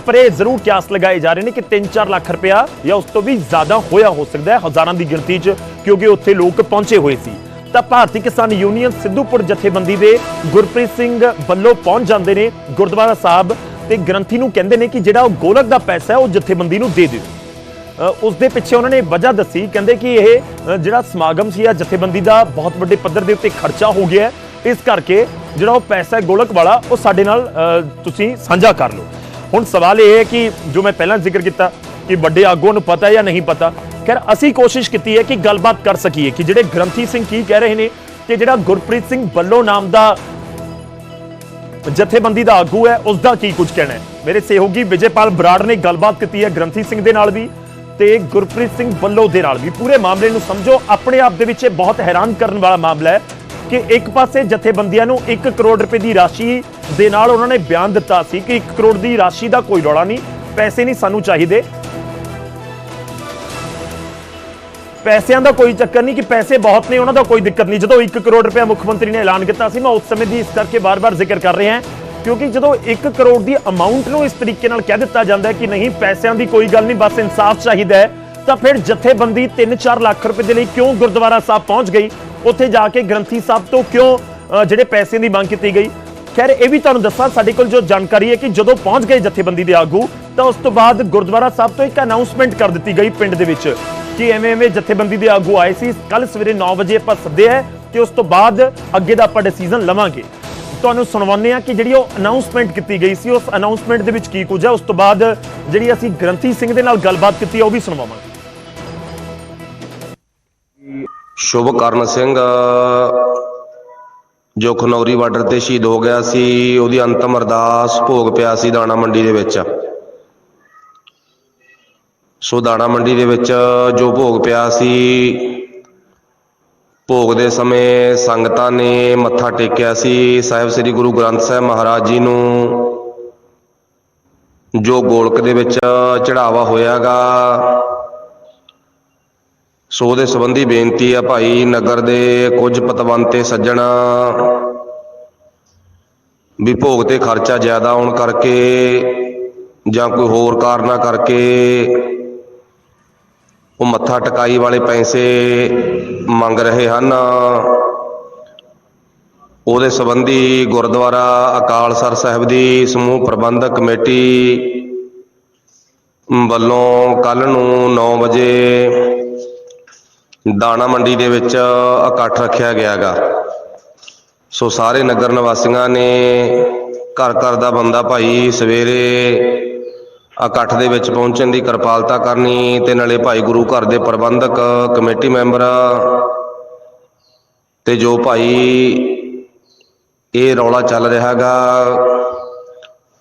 ਪਰ ਇਹ ਜ਼ਰੂਰ ਕਿਆਸ ਲਗਾਏ ਜਾ ਰਹੇ ਨੇ ਕਿ 3-4 ਲੱਖ ਰੁਪਇਆ ਜਾਂ ਉਸ ਤੋਂ ਵੀ ਜ਼ਿਆਦਾ ਹੋਇਆ ਹੋ ਸਕਦਾ ਹੈ ਹਜ਼ਾਰਾਂ ਦੀ ਗਿਣਤੀ 'ਚ, ਕਿਉਂਕਿ ਉੱਥੇ ਲੋਕ ਪਹੁੰਚੇ ਹੋਏ ਸੀ। ਤਾਂ ਭਾਰਤੀ ਕਿਸਾਨ ਯੂਨੀਅਨ ਸਿੱਧੂਪੁਰ ਜਥੇਬੰਦੀ ਦੇ ਗੁਰਪ੍ਰੀਤ ਸਿੰਘ ਵੱਲੋਂ ਪਹੁੰਚ ਜਾਂਦੇ ਨੇ ਗੁਰਦੁਆਰਾ ਸਾਹਿਬ ਤੇ ਗ੍ਰੰਥੀ ਨੂੰ ਕਹਿੰਦੇ ਨੇ ਕਿ ਜਿਹੜਾ ਉਹ ਗੋਲਕ ਦਾ ਪੈਸਾ ਹੈ, ਉਹ ਜਥੇਬੰਦੀ ਨੂੰ ਦੇ ਦਿਓ। ਉਸ ਦੇ ਪਿੱਛੇ ਉਹਨਾਂ ਨੇ ਵਜ੍ਹਾ ਦੱਸੀ ਕਹਿੰਦੇ ਕਿ ਇਹ ਜਿਹੜਾ ਸਮਾਗਮ ਸੀ ਆ ਜਥੇਬੰਦੀ ਦਾ ਬਹੁਤ ਵੱਡੇ ਪੱਧਰ ਦੇ ਉੱਤੇ ਖਰਚਾ ਹੋ ਗਿਆ ਇਸ ਕਰਕੇ ਜਿਹੜਾ ਉਹ ਪੈਸਾ ਗੋਲਕ ਵਾਲਾ ਉਹ ਸਾਡੇ ਨਾਲ ਅ, ਤੁਸੀਂ ਸਾਂਝਾ ਕਰ ਲਓ। ਹੁਣ ਸਵਾਲ ਇਹ ਹੈ ਕਿ ਜੋ ਮੈਂ ਪਹਿਲਾਂ ਜ਼ਿਕਰ ਕੀਤਾ ਕਿ ਵੱਡੇ ਆਗੂਆਂ ਨੂੰ ਪਤਾ ਜਾਂ ਨਹੀਂ ਪਤਾ ਖੈਰ ਅਸੀਂ ਕੋਸ਼ਿਸ਼ ਕੀਤੀ ਹੈ ਕਿ ਗੱਲਬਾਤ ਕਰ ਸਕੀਏ ਕਿ ਜਿਹੜੇ ਗ੍ਰੰਥੀ ਸਿੰਘ ਕੀ ਕਹਿ ਰਹੇ ਨੇ ਕਿ ਜਿਹੜਾ ਗੁਰਪ੍ਰੀਤ ਸਿੰਘ ਬੱਲੋ ਨਾਮ ਦਾ ਜਥੇਬੰਦੀ ਦਾ ਆਗੂ ਹੈ ਉਸ ਦਾ ਕੀ ਕੁਝ ਕਹਿਣਾ ਹੈ? ਮੇਰੇ ਸਹਿਯੋਗੀ ਵਿਜੇਪਾਲ ਬਰਾੜ ਨੇ ਗੱਲਬਾਤ ਕੀਤੀ ਹੈ ਗ੍ਰੰਥੀ ਸਿੰਘ ਦੇ ਨਾਲ ਵੀ। ਤੇ ਗੁਰਪ੍ਰੀਤ ਸਿੰਘ ਬੱਲੋ ਦੇ ਨਾਲ ਵੀ। ਪੂਰੇ ਮਾਮਲੇ ਨੂੰ ਸਮਝੋ, ਆਪਣੇ ਆਪ ਦੇ ਵਿੱਚ ਇਹ ਬਹੁਤ ਹੈਰਾਨ ਕਰਨ ਵਾਲਾ ਮਾਮਲਾ ਹੈ ਕਿ ਇੱਕ ਪਾਸੇ ਜਥੇਬੰਦੀਆਂ ਨੂੰ 1 ਕਰੋੜ ਰੁਪਏ ਦੀ ਰਾਸ਼ੀ ਦੇ ਨਾਲ ਉਹਨਾਂ ਨੇ ਬਿਆਨ ਦਿੱਤਾ ਸੀ ਕਿ 1 ਕਰੋੜ ਦੀ ਰਾਸ਼ੀ ਦਾ ਕੋਈ ਰੌਲਾ ਨਹੀਂ, ਪੈਸੇ ਨਹੀਂ ਸਾਨੂੰ ਚਾਹੀਦੇ। ਪੈਸਿਆਂ ਦਾ ਕੋਈ ਚੱਕਰ ਨਹੀਂ ਕਿ ਪੈਸੇ ਬਹੁਤ ਨੇ, ਉਹਨਾਂ ਦਾ ਕੋਈ ਦਿੱਕਤ ਨਹੀਂ। ਜਦੋਂ 1 ਕਰੋੜ ਰੁਪਏ ਮੁੱਖ ਮੰਤਰੀ ਨੇ ਐਲਾਨ ਕੀਤਾ ਸੀ, ਮੈਂ ਉਸ ਸਮੇਂ ਦੀ ਇਸ ਕਰਕੇ ਬਾਰ-ਬਾਰ ਜ਼ਿਕਰ ਕਰ ਰਿਹਾ ਹਾਂ ਕਿਉਂਕਿ ਜਦੋਂ 1 ਕਰੋੜ ਦੀ ਅਮਾਉਂਟ ਨੂੰ ਇਸ ਤਰੀਕੇ ਨਾਲ ਕਹਿ ਦਿੱਤਾ ਜਾਂਦਾ ਹੈ ਕਿ ਨਹੀਂ, ਪੈਸਿਆਂ ਦੀ ਕੋਈ ਗੱਲ ਨਹੀਂ, ਬਸ ਇਨਸਾਫ ਚਾਹੀਦਾ ਹੈ, ਤਾਂ ਫਿਰ ਜਥੇਬੰਦੀ 3-4 ਲੱਖ ਰੁਪਏ ਦੇ ਲਈ ਕਿਉਂ ਗੁਰਦੁਆਰਾ ਸਾਹਿਬ ਪਹੁੰਚ ਗਈ? ਉੱਥੇ ਜਾ ਕੇ ਗ੍ਰੰਥੀ ਸਾਹਿਬ ਤੋਂ ਕਿਉਂ ਜਿਹੜੇ ਪੈਸੇ ਦੀ ਮੰਗ ਕੀਤੀ ਗਈ? ਖੈਰ, ਇਹ ਵੀ ਤੁਹਾਨੂੰ ਦੱਸਾਂ, ਸਾਡੇ ਕੋਲ ਜੋ ਜਾਣਕਾਰੀ ਹੈ ਕਿ ਜਦੋਂ ਪਹੁੰਚ ਗਏ ਜਥੇਬੰਦੀ ਦੇ ਆਗੂ, ਤਾਂ ਉਸ ਤੋਂ ਬਾਅਦ ਗੁਰਦੁਆਰਾ ਸਾਹਿਬ ਤੋਂ ਇੱਕ ਅਨਾਉਂਸਮੈਂਟ ਕਰ ਦਿੱਤੀ ਗਈ ਪਿੰਡ ਦੇ ਵਿੱਚ ਕਿ ਐਵੇਂ ਐਵੇਂ ਜਥੇਬੰਦੀ ਦੇ ਆਗੂ ਆਏ ਸੀ। ਕੱਲ ਸਵੇਰੇ 9 ਵਜੇ ਆਪਾਂ ਸੱਦੇ ਹੈ ਤੇ ਉਸ ਤੋਂ ਬਾਅਦ ਅੱਗੇ ਦਾ ਆਪਾਂ ਡਿਸੀਜਨ ਲਵਾਂਗੇ। ਤੁਹਾਨੂੰ ਸੁਣਵਾਉਂਦੇ ਆ ਕਿ ਜਿਹੜੀ ਉਹ ਅਨਾਉਂਸਮੈਂਟ ਕੀਤੀ ਗਈ ਸੀ, ਉਸ ਅਨਾਉਂਸਮੈਂਟ ਦੇ ਵਿੱਚ ਕੀ ਕੁਝ ਹੈ? ਉਸ ਤੋਂ ਬਾਅਦ ਜਿਹੜੀ ਅਸੀਂ ਗ੍ਰੰਥੀ ਸਿੰਘ ਦੇ ਨਾਲ ਗੱਲਬਾਤ ਕੀਤੀ ਉਹ ਵੀ ਸੁਣਵਾਵਾਂਗੇ। ਸ਼ੁਭ ਕਰਨ ਸਿੰਘ, ਜੋ ਖਨੌਰੀ ਬਾਰਡਰ ਤੇ ਸ਼ਹੀਦ ਹੋ ਗਿਆ ਸੀ, ਉਹਦੀ ਅੰਤਮ ਅਰਦਾਸ ਭੋਗ ਪਿਆ ਸੀ ਦਾਣਾ ਮੰਡੀ ਦੇ ਵਿੱਚ। ਸੋ ਦਾਣਾ ਮੰਡੀ ਦੇ ਵਿੱਚ ਜੋ ਭੋਗ ਪਿਆ ਸੀ ਭੋਗ ਦੇ ਸਮੇਂ ਸੰਗਤਾਂ ਨੇ ਮੱਥਾ ਟੇਕਿਆ ਸੀ। ਸਾਹਿਬ ਸ੍ਰੀ ਗੁਰੂ ਗ੍ਰੰਥ ਸਾਹਿਬ ਮਹਾਰਾਜ ਜੀ ਨੂੰ, ਜੋ ਗੋਲਕ ਦੇ ਵਿੱਚ ਚੜਾਵਾ ਹੋਇਆਗਾ। ਸੋ ਦੇ ਸੰਬੰਧੀ ਬੇਨਤੀ ਆ ਭਾਈ ਨਗਰ ਦੇ ਕੁਝ ਪਤਵੰਤੇ ਸੱਜਣ ਵੀ ਭੋਗ ਤੇ ਖਰਚਾ ਜ਼ਿਆਦਾ ਆਉਣ ਕਰਕੇ ਜਾਂ ਕੋਈ ਹੋਰ ਕਾਰਨਾ ਕਰਕੇ ਉਹ ਮੱਥਾ ਟਕਾਈ ਵਾਲੇ ਪੈਸੇ ਮੰਗ ਰਹੇ ਹਨ। ਉਹਦੇ ਸੰਬੰਧੀ ਗੁਰਦੁਆਰਾ ਅਕਾਲ ਸਰ ਸਾਹਿਬ ਦੀ ਸਮੂਹ ਪ੍ਰਬੰਧਕ ਕਮੇਟੀ ਵੱਲੋਂ ਕੱਲ ਨੂੰ 9 ਵਜੇ ਦਾਣਾ ਮੰਡੀ ਦੇ ਵਿੱਚ ਇਕੱਠ ਰੱਖਿਆ ਗਿਆਗਾ। ਸੋ ਸਾਰੇ ਨਗਰ ਨਿਵਾਸੀਆਂ ਨੇ ਘਰ ਘਰ ਦਾ ਬੰਦਾ ਭਾਈ ਸਵੇਰੇ ਇਕੱਠ ਦੇ ਵਿੱਚ ਪਹੁੰਚਣ ਦੀ ਕਿਰਪਾਲਤਾ ਕਰਨੀ ਤੇ ਨਾਲੇ ਭਾਈ ਗੁਰੂ ਘਰ ਦੇ ਪ੍ਰਬੰਧਕ, ਕਮੇਟੀ ਮੈਂਬਰ ਤੇ ਜੋ ਭਾਈ ਇਹ ਰੌਲਾ ਚੱਲ ਰਿਹਾਗਾ,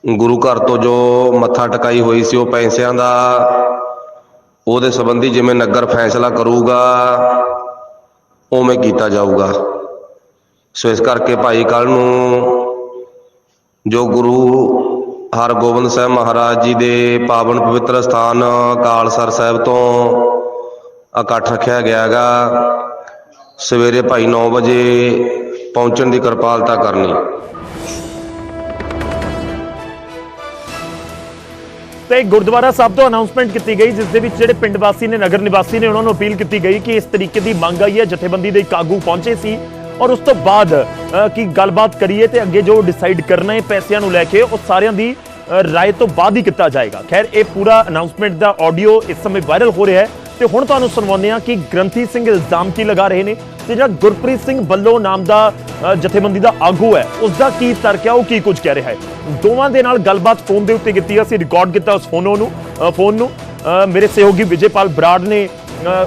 ਗੁਰੂ ਘਰ ਤੋਂ ਜੋ ਮੱਥਾ ਟਕਾਈ ਹੋਈ ਸੀ ਉਹ ਪੈਸਿਆਂ ਦਾ, ਉਹਦੇ ਸੰਬੰਧੀ ਜਿਵੇਂ ਨਗਰ ਫੈਸਲਾ ਕਰੂਗਾ, ਉਵੇਂ ਕੀਤਾ ਜਾਊਗਾ। ਸੋ ਇਸ ਕਰਕੇ ਭਾਈ ਕੱਲ ਨੂੰ ਜੋ ਗੁਰੂ ਹਰਗੋਬਿੰਦ ਸਾਹਿਬ ਮਹਾਰਾਜ ਜੀ ਦੇ ਪਾਵਨ ਪਵਿੱਤਰ ਸਥਾਨ ਕਾਲਸਰ ਸਾਹਿਬ ਤੋਂ ਇਕੱਠ ਰੱਖਿਆ ਗਿਆ ਹੈਗਾ। ਸਵੇਰੇ ਭਾਈ 9 ਵਜੇ ਪਹੁੰਚਣ ਦੀ ਕਿਰਪਾਲਤਾ ਕਰਨੀ। ਤੇ ਗੁਰਦੁਆਰਾ ਸਾਹਿਬ ਤੋਂ ਅਨਾਉਂਸਮੈਂਟ ਕੀਤੀ ਗਈ, ਜਿਸ ਦੇ ਵਿੱਚ ਜਿਹੜੇ ਪਿੰਡ ਵਾਸੀ ਨੇ, ਨਗਰ ਨਿਵਾਸੀ ਨੇ, ਉਹਨਾਂ ਨੂੰ ਅਪੀਲ ਕੀਤੀ ਗਈ ਕਿ ਇਸ ਤਰੀਕੇ ਦੀ ਮੰਗ ਆਈ ਹੈ, ਜਥੇਬੰਦੀ ਦੇ ਕਾਗੂ ਪਹੁੰਚੇ ਸੀ। ਔਰ ਉਸ ਤੋਂ ਬਾਅਦ ਕੀ ਗੱਲਬਾਤ ਕਰੀਏ ਤੇ ਅੱਗੇ ਜੋ ਡਿਸਾਈਡ ਕਰਨਾ ਹੈ ਪੈਸਿਆਂ ਨੂੰ ਲੈ ਕੇ, ਉਹ ਸਾਰਿਆਂ ਦੀ ਰਾਏ ਤੋਂ ਬਾਅਦ ਹੀ ਕੀਤਾ ਜਾਏਗਾ। ਖੈਰ, ਇਹ ਪੂਰਾ ਅਨਾਉਂਸਮੈਂਟ ਦਾ ਆਡੀਓ ਇਸ ਸਮੇਂ ਵਾਇਰਲ ਹੋ ਰਿਹਾ ਹੈ ਤੇ ਹੁਣ ਤੁਹਾਨੂੰ ਸੁਣਵਾਉਂਦੇ ਹਾਂ ਕਿ ਗ੍ਰੰਥੀ ਸਿੰਘ ਇਲਜ਼ਾਮ ਕੀ ਲਗਾ ਰਹੇ ਨੇ ਤੇ ਜਿਹੜਾ ਗੁਰਪ੍ਰੀਤ ਸਿੰਘ ਬੱਲੋ ਨਾਮ ਦਾ ਜਥੇਬੰਦੀ ਦਾ ਆਗੂ ਹੈ ਉਸ ਦਾ ਕੀ ਤਰਕ ਹੈ, ਉਹ ਕੀ ਕੁਝ ਕਹਿ ਰਿਹਾ ਹੈ? ਦੋਵਾਂ ਦੇ ਨਾਲ ਗੱਲਬਾਤ ਫੋਨ ਦੇ ਉੱਤੇ ਕੀਤੀ, ਅਸੀਂ ਰਿਕਾਰਡ ਕੀਤਾ ਉਸ ਫੋਨੋ ਨੂੰ ਫੋਨ ਨੂੰ। ਮੇਰੇ ਸਹਿਯੋਗੀ ਵਿਜੇਪਾਲ ਬਰਾੜ ਨੇ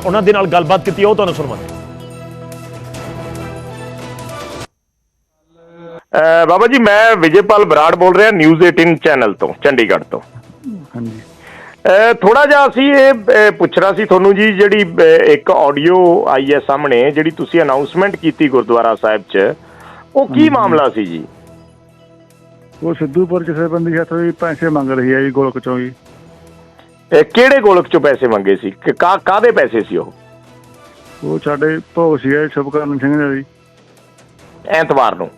ਉਹਨਾਂ ਦੇ ਨਾਲ ਗੱਲਬਾਤ ਕੀਤੀ, ਉਹ ਤੁਹਾਨੂੰ ਸੁਣਵਾਉਂਦੇ ਬਾਬਾ ਜੀ ਮੈਂ ਵਿਜੇਪਾਲ ਬਰਾੜ ਬੋਲ ਰਿਹਾ ਨਿਊਜ਼ 18 ਚੈਨਲ ਤੋਂ ਚੰਡੀਗੜ੍ਹ ਤੋਂ। ਹਾਂਜੀ। ਥੋੜਾ ਜਿਹਾ ਅਸੀਂ ਇਹ ਪੁੱਛਣਾ ਸੀ ਤੁਹਾਨੂੰ ਜੀ ਜਿਹੜੀ ਇੱਕ ਆਡੀਓ ਆਈ ਹੈ ਸਾਹਮਣੇ ਜਿਹੜੀ ਤੁਸੀਂ ਅਨਾਉਂਸਮੈਂਟ ਕੀਤੀ ਗੁਰਦੁਆਰਾ ਸਾਹਿਬ 'ਚ ਉਹ ਕੀ ਮਾਮਲਾ ਸੀ ਜੀ? ਉਹ ਸਿੱਧੂਪੁਰ ਕਿਸੇ ਬੰਦੀ ਹੱਥ ਵੀ ਪੈਸੇ ਮੰਗ ਰਹੀ ਹੈ ਜੀ ਗੋਲਕ ਚੋਂ ਜੀ। ਅ, ਕਿਹੜੇ ਗੋਲਕ 'ਚੋਂ ਪੈਸੇ ਮੰਗੇ ਸੀ? ਕਿ ਕਾਦੇ ਪੈਸੇ ਸੀ ਉਹ? ਉਹ ਸਾਡੇ ਭੋਗ ਸੀ ਸ਼ੁਭਕਰਨ ਸਿੰਘ ਜੀ। ਐਤਵਾਰ ਨੂੰ।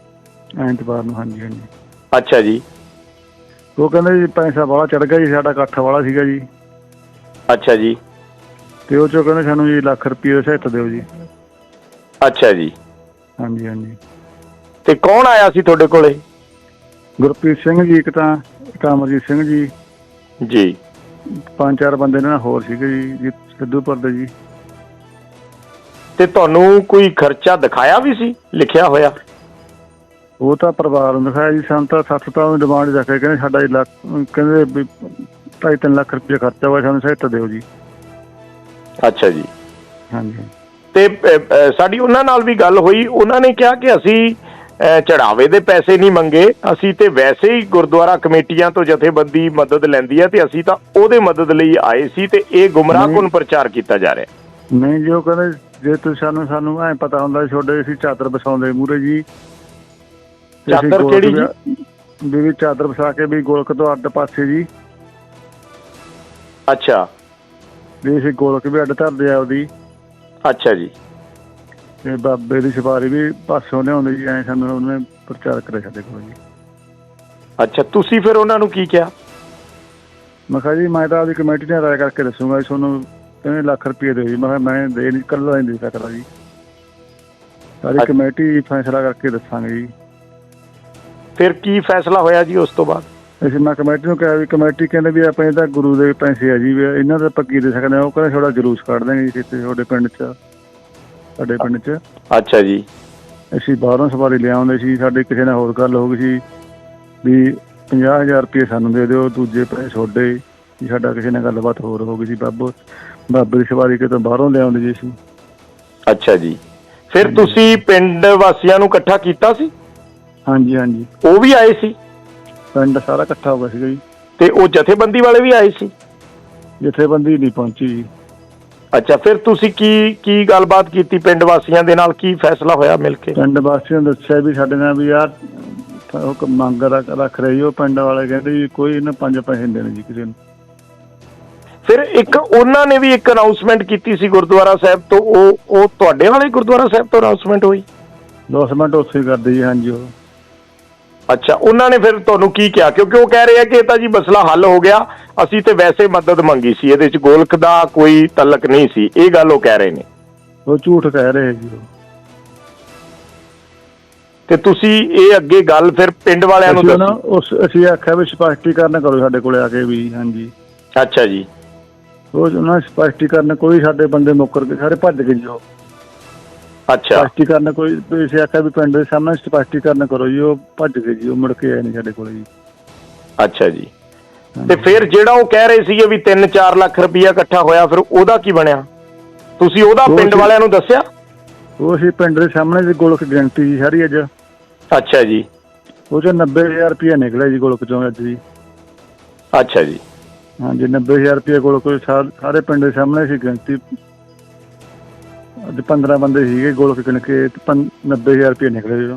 ਐਤਵਾਰ ਨੂੰ ਹਾਂਜੀ ਹਾਂਜੀ। ਅੱਛਾ ਜੀ। ਉਹ ਕਹਿੰਦੇ ਜੀ ਪੈਸਾ ਵਾਲਾ ਚੜ ਗਿਆ ਜੀ ਸਾਡਾ ਇਕੱਠ ਵਾਲਾ ਸੀਗਾ ਜੀ। ਅੱਛਾ ਜੀ। ਤੇ ਉਹ ਚੋਂ ਕਹਿੰਦੇ ਸਾਨੂੰ ਜੀ ਲੱਖ ਰੁਪਏ ਸਹਾਇਤਾ ਦਿਓ ਜੀ। ਅੱਛਾ ਜੀ। ਹਾਂਜੀ ਹਾਂਜੀ। ਤੇ ਕੌਣ ਆਇਆ ਸੀ ਤੁਹਾਡੇ ਕੋਲੇ? ਗੁਰਪ੍ਰੀਤ ਸਿੰਘ ਜੀ ਇੱਕ ਤਾਂ ਇੱਕ ਅਮਰਜੀਤ ਸਿੰਘ ਜੀ। ਜੀ। ਪੰਜ ਚਾਰ ਬੰਦੇ ਨਾਲ ਹੋਰ ਸੀਗੇ ਜੀ ਜੀ ਸਿੱਧੂਪੁਰ ਦੇ ਜੀ। ਤੇ ਤੁਹਾਨੂੰ ਕੋਈ ਖਰਚਾ ਦਿਖਾਇਆ ਵੀ ਸੀ? ਲਿਖਿਆ ਹੋਇਆ? ਉਹ ਤਾਂ ਪਰਿਵਾਰ ਨੂੰ ਦਿਖਾਇਆ ਜੀ ਸਾਨੂੰ ਤਾਂ ਸੱਤ ਤਾਂ ਡਿਮਾਂਡ ਰੱਖਿਆ ਕਹਿੰਦੇ ਸਾਡਾ ਲੱਖ ਕਹਿੰਦੇ ਵੀ ਢਾਈ ਤਿੰਨ ਲੱਖ ਰੁਪਏ ਖਰਚਾ ਹੋਇਆ ਸਾਨੂੰ ਸਹਾਇਤਾ ਦਿਓ ਜੀ। ਅੱਛਾ ਜੀ। ਹਾਂਜੀ। ਤੇ ਅ, ਅ, ਸਾਡੀ ਉਹਨਾਂ ਨਾਲ ਵੀ ਗੱਲ ਹੋਈ ਉਹਨਾਂ ਨੇ ਕਿਹਾ ਕਿ ਅਸੀਂ ਅ, ਚੜਾਵੇ ਦੇ ਪੈਸੇ ਨਹੀਂ ਮੰਗੇ ਅਸੀਂ ਤੇ ਵੈਸੇ ਹੀ ਗੁਰਦੁਆਰਾ ਕਮੇਟੀਆਂ ਤੋਂ ਜਥੇਬੰਦੀ ਮਦਦ ਲੈਂਦੀ ਹੈ ਤੇ ਅਸੀਂ ਤਾਂ ਉਹਦੇ ਮਦਦ ਲਈ ਆਏ ਸੀ ਤੇ ਇਹ ਗੁੰਮਰਾਹਕੁਨ ਪ੍ਰਚਾਰ ਕੀਤਾ ਜਾ ਰਿਹਾ। ਨਹੀਂ ਜੀ ਉਹ ਕਹਿੰਦੇ ਜੇ ਤੁਸੀਂ ਸਾਨੂੰ ਸਾਨੂੰ ਐ ਪਤਾ ਹੁੰਦਾ ਸੀ ਤੁਹਾਡੇ ਅਸੀਂ ਚਾਦਰ ਵਿਛਾਉਂਦੇ ਮੂਰੇ ਜੀ ਚਾਦਰ ਕਿਹੜੀ ਵੀ- ਵੀ ਵੀ ਚਾਦਰ ਵਿਛਾ ਕੇ ਵੀ ਗੋਲਕ ਤੋਂ ਅੱਡ ਪਾਸੇ ਜੀ। ਅੱਛਾ। ਵੀ ਅਸੀਂ ਗੋਲਕ ਵੀ ਅੱਡ ਧਰਦੇ ਆ ਉਹਦੀ। ਅੱਛਾ ਜੀ। ਤੇ ਬਾਬੇ ਦੀ ਸਵਾਰੀ ਵੀ ਪਾਸੋਂ ਲਿਆਉਂਦੇ ਜੀ ਐ ਸਾਨੂੰ ਉਹਨੇ ਪ੍ਰਚਾਰ ਕਰਿਆ ਸਾਡੇ ਕੋਲ ਜੀ। ਅੱਛਾ ਤੁਸੀਂ ਫਿਰ ਉਹਨਾਂ ਨੂੰ ਕੀ ਕਿਹਾ? ਮੈਂ ਕਿਹਾ ਜੀ ਮੈਂ ਤਾਂ ਆਪਦੀ ਕਮੇਟੀ ਨਾਲ ਰਾਏ ਕਰਕੇ ਦੱਸੂਗਾ ਜੀ ਤੁਹਾਨੂੰ ਕਹਿੰਦੇ ਲੱਖ ਰੁਪਏ ਦਿਓ ਜੀ। ਮੈਂ ਕਿਹਾ ਮੈਂ ਦੇ ਨਹੀਂ ਕੱਲਾ ਨਹੀਂ ਦੇ ਸਕਦਾ ਜੀ। ਸਾਰੀ ਅੱਛਾ। ਕਮੇਟੀ ਫੈਸਲਾ ਕਰਕੇ ਦੱਸਾਂਗੇ ਜੀ। ਫਿਰ ਕੀ ਫੈਸਲਾ ਹੋਇਆ ਜੀ ਉਸ ਤੋਂ ਬਾਅਦ? ਅਸੀਂ ਮੈਂ ਕਮੇਟੀ ਨੂੰ ਕਿਹਾ ਵੀ ਕਮੇਟੀ ਕਹਿੰਦੇ ਵੀ ਆਪਣੇ ਤਾਂ ਗੁਰੂ ਦੇ ਪੈਸੇ ਆ ਜੀ ਵੀ ਇਹਨਾਂ ਦਾ ਪੱਕੀ ਦੇ ਸਕਦੇ ਹਾਂ ਉਹ ਕਹਿੰਦੇ ਥੋੜਾ ਜਲੂਸ ਕੱਢ ਦਾਂਗੇ ਜੀ ਇੱਥੇ ਤੁਹਾਡੇ ਪਿੰਡ 'ਚ ਸਾਡੇ ਪਿੰਡ 'ਚ। ਅੱਛਾ ਜੀ। ਅਸੀਂ ਬਾਹਰੋਂ ਸਵਾਰੀ ਲਿਆਉਂਦੇ ਸੀ ਸਾਡੇ ਕਿਸੇ ਨਾਲ ਹੋਰ ਗੱਲ ਹੋ ਗਈ ਸੀ ਵੀ 50000 ਰੁਪਏ ਸਾਨੂੰ ਦੇ ਦਿਓ ਦੂਜੇ ਪੈਸੇ ਤੁਹਾਡੇ ਵੀ ਸਾਡਾ ਕਿਸੇ ਨਾਲ ਗੱਲਬਾਤ ਹੋਰ ਹੋ ਗਈ ਸੀ। ਬਾਬੋ ਬਾਬੇ ਦੀ ਸਵਾਰੀ ਕਿਤੋਂ ਬਾਹਰੋਂ ਲਿਆਉਂਦੇ ਜੀ ਅਸੀਂ। ਅੱਛਾ ਜੀ। ਫਿਰ ਤੁਸੀਂ ਪਿੰਡ ਵਾਸੀਆਂ ਨੂੰ ਇਕੱਠਾ ਕੀਤਾ ਸੀ? ਹਾਂਜੀ ਹਾਂਜੀ। ਉਹ ਵੀ ਆਏ ਸੀ? ਪਿੰਡ ਸਾਰਾ ਇਕੱਠਾ ਹੋ ਗਿਆ ਸੀਗਾ ਜੀ। ਤੇ ਉਹ ਜਥੇਬੰਦੀ ਵਾਲੇ ਵੀ ਆਏ ਸੀ? ਜਥੇਬੰਦੀ ਨਹੀਂ ਪਹੁੰਚੀ ਜੀ। ਅੱਛਾ ਫਿਰ ਤੁਸੀਂ ਕੀ ਕੀ ਗੱਲਬਾਤ ਕੀਤੀ ਪਿੰਡ ਵਾਸੀਆਂ ਦੇ ਨਾਲ? ਕੀ ਫੈਸਲਾ ਹੋਇਆ ਮਿਲ ਕੇ? ਪਿੰਡ ਵਾਸੀਆਂ ਨੇ ਦੱਸਿਆ ਵੀ ਸਾਡੇ ਨਾਲ ਵੀ ਯਾਰ ਉਹ ਮੰਗ ਰੱਖ ਰੱਖ ਰਹੀ ਉਹ ਪਿੰਡ ਵਾਲੇ ਕਹਿੰਦੇ ਜੀ ਕੋਈ ਇਹਨਾਂ ਪੰਜ ਪੈਸੇ ਨਹੀਂ ਦੇਣੇ ਜੀ ਕਿਸੇ ਨੂੰ। ਫਿਰ ਇੱਕ ਉਹਨਾਂ ਨੇ ਵੀ ਇੱਕ ਅਨਾਉਂਸਮੈਂਟ ਕੀਤੀ ਸੀ ਗੁਰਦੁਆਰਾ ਸਾਹਿਬ ਤੋਂ ਉਹ ਉਹ ਤੁਹਾਡੇ ਵਾਲੇ ਗੁਰਦੁਆਰਾ ਸਾਹਿਬ ਤੋਂ ਅਨਾਉਂਸਮੈਂਟ ਹੋਈ? ਦਸ ਮਿੰਟ ਉੱਥੇ ਹੀ ਕਰਦੇ ਜੀ ਹਾਂਜੀ ਉਹ। ਅੱਛਾ ਉਹਨਾਂ ਨੇ ਫਿਰ ਤੁਹਾਨੂੰ ਕੀ ਕਿਹਾ? ਕਿਉਂਕਿ ਉਹ ਕਹਿ ਰਹੇ ਆ ਕਿ ਇਹ ਤਾਂ ਜੀ ਮਸਲਾ ਹੱਲ ਹੋ ਗਿਆ ਅਸੀਂ ਤੇ ਵੈਸੇ ਮਦਦ ਮੰਗੀ ਸੀ ਇਹਦੇ ਵਿੱਚ ਗੋਲਕ ਦਾ ਕੋਈ ਤਲਕ ਨਹੀਂ ਸੀ ਇਹ ਗੱਲ ਉਹ ਕਹਿ ਰਹੇ ਨੇ। ਉਹ ਝੂਠ ਕਹਿ ਰਹੇ ਜੀ ਤੇ ਤੁਸੀਂ ਇਹ ਅੱਗੇ ਗੱਲ ਫਿਰ ਪਿੰਡ ਵਾਲਿਆਂ ਨੂੰ ਦੱਸੋ। ਉਸ ਅਸੀਂ ਆਖਿਆ ਵੀ ਸਪਸ਼ਟੀਕਰਨ ਕਰੋ ਸਾਡੇ ਕੋਲੇ ਆ ਕੇ ਵੀ ਹਾਂਜੀ। ਅੱਛਾ ਜੀ। ਉਹ ਉਹਨਾਂ ਸਪਸ਼ਟੀਕਰਨ ਕੋਈ ਸਾਡੇ ਬੰਦੇ ਮੁੱਕਰ ਕੇ ਸਾਰੇ ਭੱਜ ਗਏ ਜੀ ਉਹ। ਅੱਛਾ। ਸਪਸ਼ਟੀਕਰਨ ਕੋਈ ਅਸੀਂ ਆਖਿਆ ਵੀ ਪਿੰਡ ਦੇ ਸਾਹਮਣੇ ਸਪਸ਼ਟੀਕਰਨ ਕਰੋ ਜੀ ਉਹ ਭੱਜ ਗਏ ਜੀ ਉਹ ਮੁੜ ਕੇ ਆਏ ਨਹੀਂ ਸਾਡੇ ਕੋਲੇ ਜੀ। ਅੱਛਾ ਜੀ। ਤੇ ਫਿਰ ਜਿਹੜਾ ਉਹ ਕਹਿ ਰਹੇ ਸੀਗੇ ਵੀ 3-4 ਲੱਖ ਰੁਪਇਆ ਇਕੱਠਾ ਹੋਇਆ ਫਿਰ ਉਹਦਾ ਕੀ ਬਣਿਆ? ਤੁਸੀਂ ਉਹਦਾ ਉਹ ਪਿੰਡ ਸੀ- ਵਾਲਿਆਂ ਨੂੰ ਦੱਸਿਆ? ਉਹ ਅਸੀਂ ਪਿੰਡ ਦੇ ਸਾਹਮਣੇ ਦੀ ਗੋਲਕ ਗਰੰਟੀ ਜੀ ਸਾਰੀ ਅੱਜ। ਅੱਛਾ ਜੀ। ਉਹ ਚ 90000 ਰੁਪਏ ਨਿਕਲਿਆ ਜੀ ਗੋਲਕ ਚੋਂ ਅੱਜ ਜੀ। ਅੱਛਾ ਜੀ। ਹਾਂਜੀ 90000 ਰੁਪਏ ਕੋਲ ਕੋਈ ਸਾ- ਸਾਰੇ ਪਿੰਡ ਦੇ ਸਾਹਮਣੇ ਸੀ ਗਿਣਤੀ ਅੱਜ 15 ਬੰਦੇ ਸੀਗੇ ਗੋਲਕ ਗਿਣ ਕੇ ਤੇ ਪੰ- 90000 ਰੁਪਏ ਨਿਕਲੇ ਜੀ।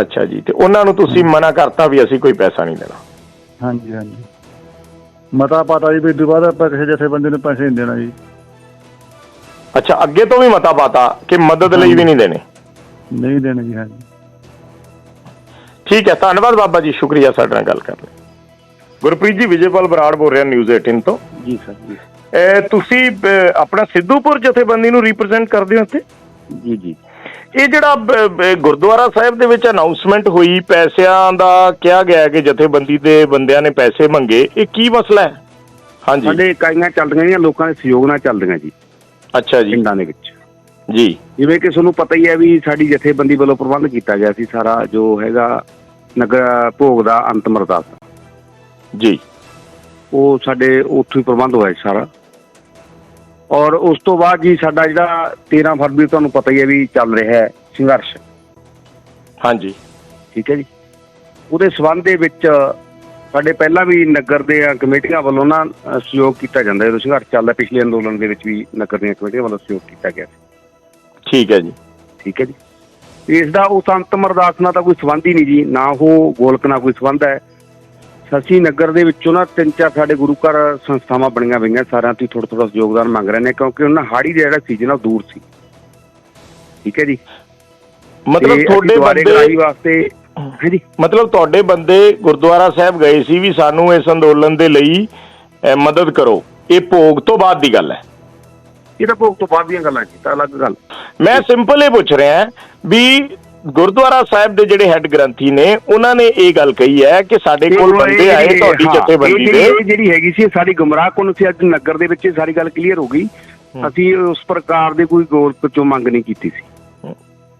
ਅੱਛਾ ਜੀ ਤੇ ਉਹਨਾਂ ਨੂੰ ਤੁਸੀਂ ਮਨਾ ਕਰਤਾ ਵੀ ਅਸੀਂ ਕੋਈ ਪੈਸਾ ਨਹੀਂ ਦੇਣਾ। ਹਾਂਜੀ ਹਾਂਜੀ। ਮਤਾ ਪਤਾ ਜੀ ਵੀ ਤੋਂ ਬਾਅਦ ਆਪਾਂ ਕਿਸੇ ਜਥੇਬੰਦੀ ਨੂੰ ਪੈਸੇ ਨਹੀਂ ਦੇਣਾ ਜੀ। ਅੱਛਾ ਅੱਗੇ ਤੋਂ ਵੀ ਮਤਾ ਪਾਤਾ ਕਿ ਮਦਦ ਲਈ ਵੀ ਨਹੀਂ ਦੇਣੇ? ਨਹੀਂ ਦੇਣੇ ਜੀ ਹਾਂਜੀ। ਠੀਕ ਹੈ ਧੰਨਵਾਦ ਬਾਬਾ ਜੀ ਸ਼ੁਕਰੀਆ ਸਾਡੇ ਨਾਲ ਗੱਲ ਕਰਨ ਲਈ। ਗੁਰਪ੍ਰੀਤ ਜੀ ਵਿਜੇਪਾਲ ਬਰਾੜ ਬੋਲ ਰਿਹਾ ਨਿਊਜ਼ 18 ਤੋਂ। ਜੀ ਸਰ ਜੀ। ਤੁਸੀਂ ਆਪਣਾ ਸਿੱਧੂਪੁਰ ਜਥੇਬੰਦੀ ਨੂੰ ਰਿਪਰੈਜ਼ੈਂਟ ਕਰਦੇ ਹੋ ਇੱਥੇ? ਜੀ ਜੀ। ਇਹ ਜਿਹੜਾ ਗੁਰਦੁਆਰਾ ਸਾਹਿਬ ਦੇ ਵਿੱਚ ਅਨਾਉਂਸਮੈਂਟ ਹੋਈ ਪੈਸਿਆਂ ਦਾ ਕਿਹਾ ਗਿਆ ਕਿ ਜਥੇਬੰਦੀ ਦੇ ਬੰਦਿਆਂ ਨੇ ਪੈਸੇ ਮੰਗੇ ਇਹ ਕੀ ਮਸਲਾ ਹੈ? ਹਾਂਜੀ। ਸਾਡੇ ਇਕਾਈਆਂ ਚੱਲਦੀਆਂ ਨੇ ਲੋਕਾਂ ਦੇ ਸਹਿਯੋਗ ਨਾਲ ਚੱਲਦੀਆਂ ਜੀ। ਅੱਛਾ ਜੀ। ਪਿੰਡਾਂ ਦੇ ਵਿੱਚ। ਜੀ। ਜਿਵੇਂ ਕਿ ਤੁਹਾਨੂੰ ਪਤਾ ਹੀ ਹੈ ਵੀ ਸਾਡੀ ਜਥੇਬੰਦੀ ਵੱਲੋਂ ਪ੍ਰਬੰਧ ਕੀਤਾ ਗਿਆ ਸੀ ਸਾਰਾ ਜੋ ਹੈਗਾ ਨਗਰ ਭੋਗ ਦਾ ਅੰਤਮ ਅਰਦਾਸ। ਜੀ। ਉਹ ਸਾਡੇ ਉੱਥੋਂ ਹੀ ਪ੍ਰਬੰਧ ਹੋਇਆ ਸੀ ਸਾਰਾ। ਔਰ ਉਸ ਤੋਂ ਬਾਅਦ ਜੀ ਸਾਡਾ ਜਿਹੜਾ 13 ਫਰਵਰੀ ਤੁਹਾਨੂੰ ਪਤਾ ਹੀ ਹੈ ਵੀ ਚੱਲ ਰਿਹਾ ਹੈ ਸੰਘਰਸ਼। ਹਾਂਜੀ। ਠੀਕ ਹੈ ਜੀ। ਉਹਦੇ ਸਬੰਧ ਦੇ ਵਿੱਚ ਸਾਡੇ ਪਹਿਲਾਂ ਵੀ ਨਗਰ ਦੇ ਕਮੇਟੀਆਂ ਵੱਲੋਂ ਨਾ ਸਹਿਯੋਗ ਕੀਤਾ ਜਾਂਦਾ ਜਦੋਂ ਸੰਘਰਸ਼ ਚੱਲਦਾ ਪਿਛਲੇ ਅੰਦੋਲਨ ਦੇ ਵਿੱਚ ਵੀ ਨਗਰ ਦੀਆਂ ਕਮੇਟੀਆਂ ਵੱਲੋਂ ਸਹਿਯੋਗ ਕੀਤਾ ਗਿਆ ਸੀ। ਠੀਕ ਹੈ ਜੀ। ਠੀਕ ਹੈ ਜੀ। ਇਸ ਦਾ ਉਸ ਅੰਤਮ ਅਰਦਾਸ ਨਾਲ ਤਾਂ ਕੋਈ ਸੰਬੰਧ ਹੀ ਨਹੀਂ ਜੀ। ਨਾ ਉਹ ਗੋਲਕ ਨਾਲ ਕੋਈ ਸੰਬੰਧ ਹੈ। ਸਸੀ ਨਗਰ ਦੇ ਵਿੱਚੋਂ ਨਾ ਤਿੰਨ ਚਾਰ ਸਾਡੇ ਗੁਰੂ ਘਰ ਸੰਸਥਾਵਾਂ ਬਣੀਆਂ ਪਈਆਂ ਸਾਰਿਆਂ ਤੋਂ ਥੋੜਾ ਥੋੜਾ ਯੋਗਦਾਨ ਮੰਗ ਰਹੇ ਨੇ ਕਿਉਂਕਿ ਉਹਨਾਂ ਹਾੜੀ ਦਾ ਜਿਹੜਾ ਸੀਜ਼ਨ ਆ ਦੂਰ ਸੀ। ਠੀਕ ਹੈ ਜੀ? ਮਤਲਬ ਤੁਹਾਡੇ ਬੰਦੇ ਵਾਸਤੇ ਹੈ ਜੀ? ਮਤਲਬ ਤੁਹਾਡੇ ਬੰਦੇ ਗੁਰਦੁਆਰਾ ਸਾਹਿਬ ਗਏ ਸੀ ਵੀ ਸਾਨੂੰ ਇਸ ਅੰਦੋਲਨ ਦੇ ਲਈ ਮਦਦ ਕਰੋ। ਇਹ ਭੋਗ ਤੋਂ ਬਾਅਦ ਦੀ ਗੱਲ ਹੈ। ਇਹ ਤਾਂ ਭੋਗ ਤੋਂ ਬਾਅਦ ਦੀਆਂ ਗੱਲਾਂ ਜੀ ਤਾਂ ਅਲੱਗ ਗੱਲ। ਮੈਂ ਸਿੰਪਲ ਇਹ ਪੁੱਛ ਰਿਹਾ ਵੀ ਗੁਰਦੁਆਰਾ ਸਾਹਿਬ ਦੇ ਜਿਹੜੇ ਹੈੱਡ ਗ੍ਰੰਥੀ ਨੇ ਉਹਨਾਂ ਨੇ ਇਹ ਗੱਲ ਕਹੀ ਹੈ ਕਿ ਸਾਡੇ ਕੋਲ ਬੰਦੇ ਆਏ ਤੁਹਾਡੀ ਜਥੇਬੰਦੀ ਦੇ। ਜਿਹੜੀ- ਹੈਗੀ ਸੀ ਸਾਡੀ ਗੁੰਮਰਾਹ ਕੋਲ ਸੀ ਅੱਜ ਨਗਰ ਦੇ ਵਿੱਚ ਸਾਰੀ ਗੱਲ ਕਲੀਅਰ ਹੋ ਗਈ। ਅਸੀਂ ਉਸ ਪ੍ਰਕਾਰ ਦੇ ਕੋਈ ਗੋਲਕ ਚੋਂ ਮੰਗ ਨਹੀਂ ਕੀਤੀ ਸੀ।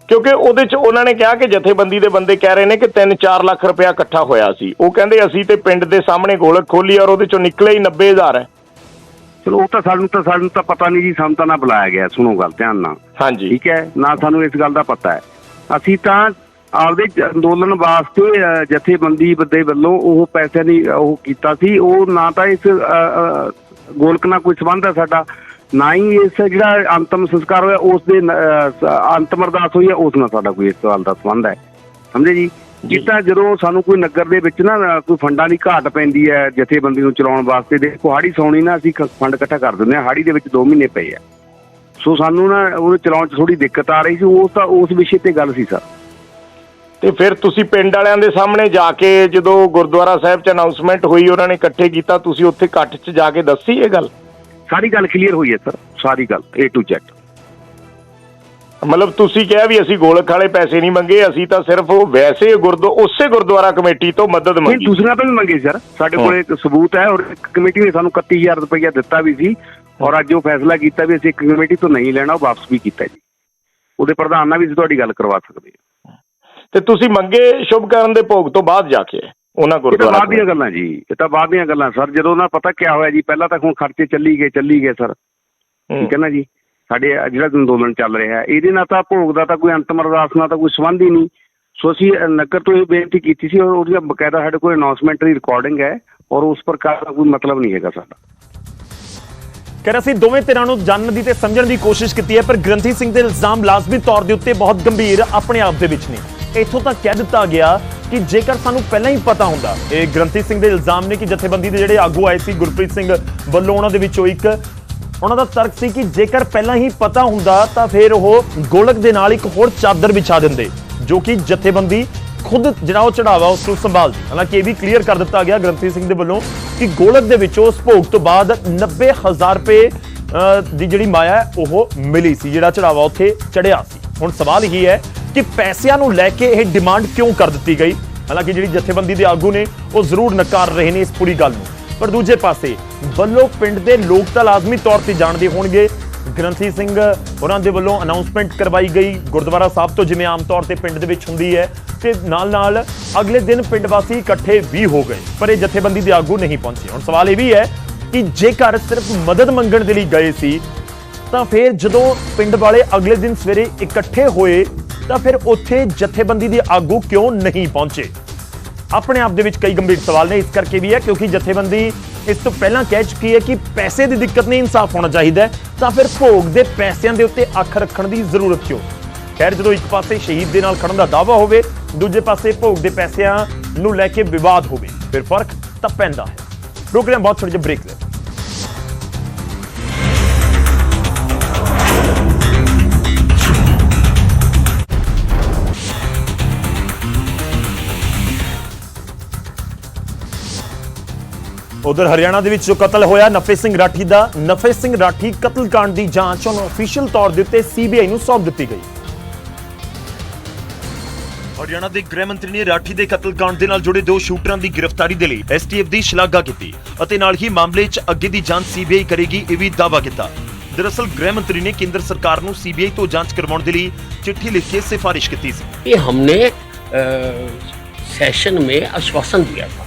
ਕਿਉਂਕਿ ਉਹਦੇ ਚ ਉਹਨਾਂ ਨੇ ਕਿਹਾ ਕਿ ਜਥੇਬੰਦੀ ਦੇ ਬੰਦੇ ਕਹਿ ਰਹੇ ਨੇ ਕਿ 3-4 ਲੱਖ ਰੁਪਇਆ ਇਕੱਠਾ ਹੋਇਆ ਸੀ। ਉਹ ਕਹਿੰਦੇ ਅਸੀਂ ਤੇ ਪਿੰਡ ਦੇ ਸਾਹਮਣੇ ਗੋਲਕ ਖੋਲੀ ਔਰ ਉਹਦੇ ਚੋਂ ਨਿਕਲੇ ਹੀ 90000 ਹੈ। ਚਲੋ ਉਹ ਤਾਂ ਸਾਨੂੰ ਤਾਂ ਸਾਨੂੰ ਤਾਂ ਪਤਾ ਨਹੀਂ ਜੀ ਸਾਨੂੰ ਤਾਂ ਨਾ ਬੁਲਾਇਆ ਗਿਆ ਸੁਣੋ ਗੱਲ ਧਿਆਨ ਨਾਲ। ਹਾਂਜੀ। ਠੀਕ ਹੈ? ਨਾ ਸਾਨੂੰ ਇਸ ਗੱਲ ਦਾ ਪਤਾ ਹੈ। ਅਸੀਂ ਤਾਂ ਆਪਦੇ ਅੰਦੋਲਨ ਵਾਸਤੇ ਜਥੇਬੰਦੀ ਦੇ ਵੱਲੋਂ ਉਹ ਪੈਸੇ ਨਹੀਂ ਉਹ ਕੀਤਾ ਸੀ। ਉਹ ਨਾ ਤਾਂ ਇਸ ਗੋਲਕ ਨਾਲ ਕੋਈ ਸੰਬੰਧ ਹੈ ਸਾਡਾ ਨਾ ਹੀ ਇਸ ਜਿਹੜਾ ਅੰਤਮ ਸੰਸਕਾਰ ਹੋਇਆ ਉਸ ਦੇ ਅੰਤਮ ਅਰਦਾਸ ਹੋਈ ਹੈ ਉਸ ਨਾਲ ਸਾਡਾ ਕੋਈ ਇਸ ਗੱਲ ਦਾ ਸੰਬੰਧ ਹੈ। ਸਮਝੇ ਜੀ? ਤਾਂ ਜਦੋਂ ਸਾਨੂੰ ਕੋਈ ਨਗਰ ਦੇ ਵਿੱਚ ਨਾ ਕੋਈ ਫੰਡਾਂ ਦੀ ਘਾਟ ਪੈਂਦੀ ਹੈ ਜਥੇਬੰਦੀ ਨੂੰ ਚਲਾਉਣ ਵਾਸਤੇ ਦੇਖੋ ਹਾੜੀ ਸੌਣੀ ਨਾ ਅਸੀਂ ਫੰਡ ਇਕੱਠਾ ਕਰ ਦਿੰਦੇ ਹਾਂ ਹਾੜੀ ਦੇ ਵਿੱਚ 2 ਮਹੀਨੇ ਪਏ ਆ। ਸੋ ਸਾਨੂੰ ਨਾ ਉਹਨੂੰ ਚਲਾਉਣ 'ਚ ਥੋੜੀ ਦਿੱਕਤ ਆ ਰਹੀ ਸੀ ਉਸ ਤਾਂ ਉਸ ਵਿਸ਼ੇ ਤੇ ਗੱਲ ਸੀ ਸਰ। ਤੇ ਫਿਰ ਤੁਸੀਂ ਪਿੰਡ ਵਾਲਿਆਂ ਦੇ ਸਾਹਮਣੇ ਜਾ ਕੇ ਜਦੋਂ ਗੁਰਦੁਆਰਾ ਸਾਹਿਬ 'ਚ ਅਨਾਉਂਸਮੈਂਟ ਹੋਈ ਉਹਨਾਂ ਨੇ ਇਕੱਠੇ ਕੀਤਾ ਤੁਸੀਂ ਉੱਥੇ ਇਕੱਠ 'ਚ ਜਾ ਕੇ ਦੱਸੀ ਇਹ ਗੱਲ? ਸਾਰੀ ਗੱਲ ਕਲੀਅਰ ਹੋਈ ਹੈ ਸਰ ਸਾਰੀ ਗੱਲ A to Z ਮਤਲਬ ਤੁਸੀਂ ਕਿਹਾ ਵੀ ਅਸੀਂ ਗੋਲਕ ਵਾਲੇ ਪੈਸੇ ਨਹੀਂ ਮੰਗੇ ਅਸੀਂ ਤਾਂ ਸਿਰਫ ਉਹ ਵੈਸੇ ਗੁਰਦੁ ਉਸੇ ਗੁਰਦੁਆਰਾ ਕਮੇਟੀ ਤੋਂ ਮਦਦ ਨਹੀਂ ਮੰਗੀ। ਦੂਸਰਿਆਂ ਤੋਂ ਵੀ ਮੰਗੇ ਸਰ। ਸਾਡੇ ਕੋਲ ਇੱਕ ਸਬੂਤ ਹੈ ਔਰ ਇੱਕ ਕਮੇਟੀ ਨੇ ਸਾਨੂੰ 31000 ਰੁਪਇਆ ਦਿੱਤਾ ਵੀ ਸੀ ਔਰ ਅੱਜ ਉਹ ਫੈਸਲਾ ਕੀਤਾ ਵੀ ਅਸੀਂ ਇੱਕ ਕਮੇਟੀ ਤੋਂ ਨਹੀਂ ਲੈਣਾ ਉਹ ਵਾਪਸ ਵੀ ਕੀਤਾ ਜੀ। ਉਹਦੇ ਪ੍ਰਧਾਨ ਨਾਲ ਵੀ ਤੁਹਾਡੀ ਗੱਲ ਕਰਵਾ ਸਕਦੇ ਹਾਂ। ਤੇ ਤੁਸੀਂ ਮੰਗੇ ਸ਼ੁਭ ਕਰਨ ਦੇ ਭੋਗ ਤੋਂ ਬਾਅਦ ਜਾ ਕੇ ਉਹਨਾਂ ਇਹ ਗੁਰਦੁਆਰਾ ਬਾਅਦ ਦੀਆਂ ਗੱਲਾਂ ਜੀ ਇਹ ਤਾਂ ਬਾਅਦ ਦੀਆਂ ਗੱਲਾਂ। ਸਰ ਜਦੋਂ ਨਾ ਪਤਾ ਕੀ ਹੋਇਆ ਜੀ ਪਹਿਲਾਂ ਤਾਂ ਹੁਣ ਖਰਚੇ ਚੱਲੀ ਗਏ ਚੱਲੀ ਗਏ ਸਰ। ਠੀਕ ਹੈ ਨਾ ਜੀ? ਸਾਡੇ ਜਿਹੜਾ ਅੰਦੋਲਨ ਚੱਲ ਰਿਹਾ ਇਹਦੇ ਨਾਲ ਤਾਂ ਭੋਗ ਦਾ ਤਾਂ ਕੋਈ ਅੰਤਮ ਅਰਦਾਸ ਨਾਲ ਤਾਂ ਕੋਈ ਸੰਬੰਧ ਹੀ ਨਹੀਂ। ਸੋ ਅਸੀਂ ਨਗਰ ਤੋਂ ਇਹ ਬੇਨਤੀ ਕੀਤੀ ਸੀ ਔਰ ਉਹਦੀ ਬਕਾਇਦਾ ਸਾਡੇ ਕੋਲ ਅਨਾਉਂਸਮੈਂਟ ਦੀ ਰਿਕਾਰਡਿੰਗ ਹੈ ਔਰ ਉਸ ਪ੍ਰਕਾਰ ਦਾ ਕੋਈ ਮਤਲਬ ਨਹੀਂ ਹੈਗਾ ਸਾਡਾ। ਕਰ ਅਸੀਂ ਦੋਵੇਂ ਧਿਰਾਂ ਨੂੰ ਜਾਣਨ ਦੀ ਤੇ ਸਮਝਣ ਦੀ ਕੋਸ਼ਿਸ਼ ਕੀਤੀ ਹੈ, ਪਰ ਗ੍ਰੰਥੀ ਸਿੰਘ ਦੇ ਇਲਜ਼ਾਮ ਲਾਜ਼ਮੀ ਤੌਰ ਦੇ ਉੱਤੇ ਬਹੁਤ ਗੰਭੀਰ ਆਪਣੇ ਆਪ ਦੇ ਵਿੱਚ ਨੇ। ਇੱਥੋਂ ਤੱਕ ਕਹਿ ਦਿੱਤਾ ਗਿਆ ਕਿ ਜੇਕਰ ਸਾਨੂੰ ਪਹਿਲਾਂ ਹੀ ਪਤਾ ਹੁੰਦਾ, ਇਹ ਗ੍ਰੰਥੀ ਸਿੰਘ ਦੇ ਇਲਜ਼ਾਮ ਨੇ ਕਿ ਜਥੇਬੰਦੀ ਦੇ ਜਿਹੜੇ ਆਗੂ ਆਏ ਸੀ, ਗੁਰਪ੍ਰੀਤ ਸਿੰਘ ਵੱਲੋਂ ਉਹਨਾਂ ਦੇ ਵਿੱਚੋਂ ਇੱਕ, ਉਹਨਾਂ ਦਾ ਤਰਕ ਸੀ ਕਿ ਜੇਕਰ ਪਹਿਲਾਂ ਹੀ ਪਤਾ ਹੁੰਦਾ ਤਾਂ ਫਿਰ ਉਹ ਗੋਲਕ ਦੇ ਨਾਲ ਇੱਕ ਹੋਰ ਚਾਦਰ ਵਿਛਾ ਦਿੰਦੇ, ਜੋ ਕਿ ਜਥੇਬੰਦੀ ਖੁਦ ਜਿਹੜਾ ਉਹ ਚੜਾਵਾ ਉਸ ਨੂੰ ਸੰਭਾਲਦੀ ਹਾਲਾਂਕਿ ਇਹ ਵੀ ਕਲੀਅਰ ਕਰ ਦਿੱਤਾ ਗਿਆ ਗ੍ਰੰਥੀ ਸਿੰਘ ਦੇ ਵੱਲੋਂ ਕਿ ਗੋਲਕ ਦੇ ਵਿੱਚੋਂ ਉਸ ਭੋਗ ਤੋਂ ਬਾਅਦ 90000 ਰੁਪਏ ਦੀ ਜਿਹੜੀ ਮਾਇਆ ਉਹ ਮਿਲੀ ਸੀ, ਜਿਹੜਾ ਚੜਾਵਾ ਉੱਥੇ ਚੜਿਆ ਸੀ। ਹੁਣ ਸਵਾਲ ਇਹ ਹੈ ਕਿ ਪੈਸਿਆਂ ਨੂੰ ਲੈ ਕੇ ਇਹ ਡਿਮਾਂਡ ਕਿਉਂ ਕਰ ਦਿੱਤੀ ਗਈ? ਹਾਲਾਂਕਿ ਜਿਹੜੀ ਜਥੇਬੰਦੀ ਦੇ ਆਗੂ ਨੇ, ਉਹ ਜ਼ਰੂਰ ਨਕਾਰ ਰਹੇ ਨੇ ਇਸ ਪੂਰੀ ਗੱਲ ਨੂੰ। ਪਰ ਦੂਜੇ ਪਾਸੇ, ਵੱਲੋਂ ਪਿੰਡ ਦੇ ਲੋਕ ਤਾਂ ਲਾਜ਼ਮੀ ਤੌਰ ਤੇ ਜਾਣਦੇ ਹੋਣਗੇ ਗ੍ਰੰਥੀ ਸਿੰਘ, ਉਹਨਾਂ ਦੇ ਵੱਲੋਂ ਅਨਾਉਂਸਮੈਂਟ ਕਰਵਾਈ ਗਈ। ਗੁਰਦੁਆਰਾ ਸਾਹਿਬ ਤੋਂ ਜਿਵੇਂ ਆਮ ਤੌਰ ਤੇ ਪਿੰਡ ਦੇ ਵਿੱਚ ਹੁੰਦੀ ਹੈ ਤੇ ਨਾਲ ਨਾਲ ਅਗਲੇ ਦਿਨ ਪਿੰਡ ਵਾਸੀ ਇਕੱਠੇ ਵੀ ਹੋ ਗਏ, ਪਰ ਇਹ ਜਥੇਬੰਦੀ ਦੇ ਆਗੂ ਨਹੀਂ ਪਹੁੰਚੇ। ਹੁਣ ਸਵਾਲ ਇਹ ਵੀ ਹੈ ਕਿ ਜੇਕਰ ਸਿਰਫ ਮਦਦ ਮੰਗਣ ਦੇ ਲਈ ਗਏ ਸੀ, ਤਾਂ ਫਿਰ ਜਦੋਂ ਪਿੰਡ ਵਾਲੇ ਅਗਲੇ ਦਿਨ ਸਵੇਰੇ ਇਕੱਠੇ ਹੋਏ, ਤਾਂ ਫਿਰ ਉੱਥੇ ਜਥੇਬੰਦੀ ਦੇ ਆਗੂ ਕਿਉਂ ਨਹੀਂ ਪਹੁੰਚੇ? ਆਪਣੇ ਆਪ ਦੇ ਵਿੱਚ ਕਈ ਗੰਭੀਰ ਸਵਾਲ ਨੇ, ਇਸ ਕਰਕੇ ਵੀ ਹੈ ਕਿਉਂਕਿ ਜਥੇਬੰਦੀ ਇਸ ਤੋਂ ਪਹਿਲਾਂ ਕਹਿ ਚੁੱਕੀ ਹੈ ਕਿ ਪੈਸੇ ਦੀ ਦਿੱਕਤ ਨਹੀਂ, ਇਨਸਾਫ ਹੋਣਾ ਚਾਹੀਦਾ ਤਾਂ ਫਿਰ ਭੋਗ ਦੇ ਪੈਸਿਆਂ ਦੇ ਉੱਤੇ ਅੱਖ ਰੱਖਣ ਦੀ ਜ਼ਰੂਰਤ ਕਿਉਂ ਖੈਰ, ਜਦੋਂ ਇੱਕ ਪਾਸੇ ਸ਼ਹੀਦ ਦੇ ਨਾਲ ਖੜਨ ਦਾ ਦਾਅਵਾ ਹੋਵੇ, ਦੂਜੇ ਪਾਸੇ ਭੋਗ ਦੇ ਪੈਸਿਆਂ ਨੂੰ ਲੈ ਕੇ ਵਿਵਾਦ ਹੋਵੇ, ਫਿਰ ਫ਼ਰਕ ਤਾਂ ਪੈਂਦਾ ਹੈ। ਰੁਕ ਰਹੇ ਬਹੁਤ ਥੋੜੀ ਜਿਹੀ ਬ੍ਰੇਕ ਲੈ। ਉਧਰ ਹਰਿਆਣਾ ਦੇ ਵਿੱਚ ਜੋ ਕਤਲ ਹੋਇਆ ਨਫੇ ਸਿੰਘ ਰਾਠੀ ਦਾ ਨਫੇ ਸਿੰਘ ਰਾਠੀ ਕਤਲकांड ਦੀ ਜਾਂਚ ਹੁਣ ਅਫੀਸ਼ੀਅਲ ਤੌਰ ਦੇ ਉੱਤੇ ਸੀਬੀਆਈ ਨੂੰ ਸੌਂਪ ਦਿੱਤੀ ਗਈ। ਹਰਿਆਣਾ ਦੇ ਗ੍ਰਹਿ ਮੰਤਰੀ ਨੇ ਰਾਠੀ ਦੇ ਕਤਲकांड ਦੇ ਨਾਲ ਜੁੜੇ ਦੋ ਸ਼ੂਟਰਾਂ ਦੀ ਗ੍ਰਿਫਤਾਰੀ ਦੇ ਲਈ ਐਸਟੀਐਫ ਦੀ ਸ਼ਲਾਘਾ ਕੀਤੀ ਅਤੇ ਨਾਲ ਹੀ ਮਾਮਲੇ 'ਚ ਅੱਗੇ ਦੀ ਜਾਂਚ ਸੀਬੀਆਈ ਕਰੇਗੀ ਇਹ ਵੀ ਦਾਅਵਾ ਕੀਤਾ। ਦਰਅਸਲ ਗ੍ਰਹਿ ਮੰਤਰੀ ਨੇ ਕੇਂਦਰ ਸਰਕਾਰ ਨੂੰ ਸੀਬੀਆਈ ਤੋਂ ਜਾਂਚ ਕਰਵਾਉਣ ਦੇ ਲਈ ਚਿੱਠੀ ਲਿਖ ਕੇ ਸਿਫਾਰਿਸ਼ ਕੀਤੀ ਸੀ। ਇਹ ਹਮਨੇ ਸੈਸ਼ਨ ਮੇ ਆਸ਼ਵਾਸਨ ਦਿਆ ਸੀ।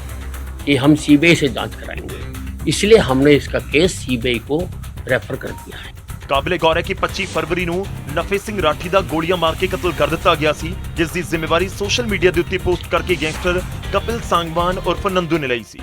कि हम सीबीआई से जांच कराएंगे इसलिए हमने इसका केस सीबीआई को रेफर कर दिया है ਕਾਬਲੇ ਗੌਰ ਹੈ ਕਿ 25 ਫਰਵਰੀ ਨੂੰ ਨਫੇ ਸਿੰਘ ਰਾਠੀ ਦਾ ਗੋਲੀਆਂ ਮਾਰ ਕੇ ਕਤਲ ਕਰ ਦਿੱਤਾ ਗਿਆ ਸੀ ਜਿਸ ਦੀ ਜ਼ਿੰਮੇਵਾਰੀ ਸੋਸ਼ਲ ਮੀਡੀਆ ਦੇ ਉੱਤੇ ਪੋਸਟ ਕਰਕੇ ਗੈਂਗਸਟਰ ਕਪਿਲ ਸੰਗਵਾਨ ਉਰਫ ਨੰਦੂ ਨੇ ਲਈ ਸੀ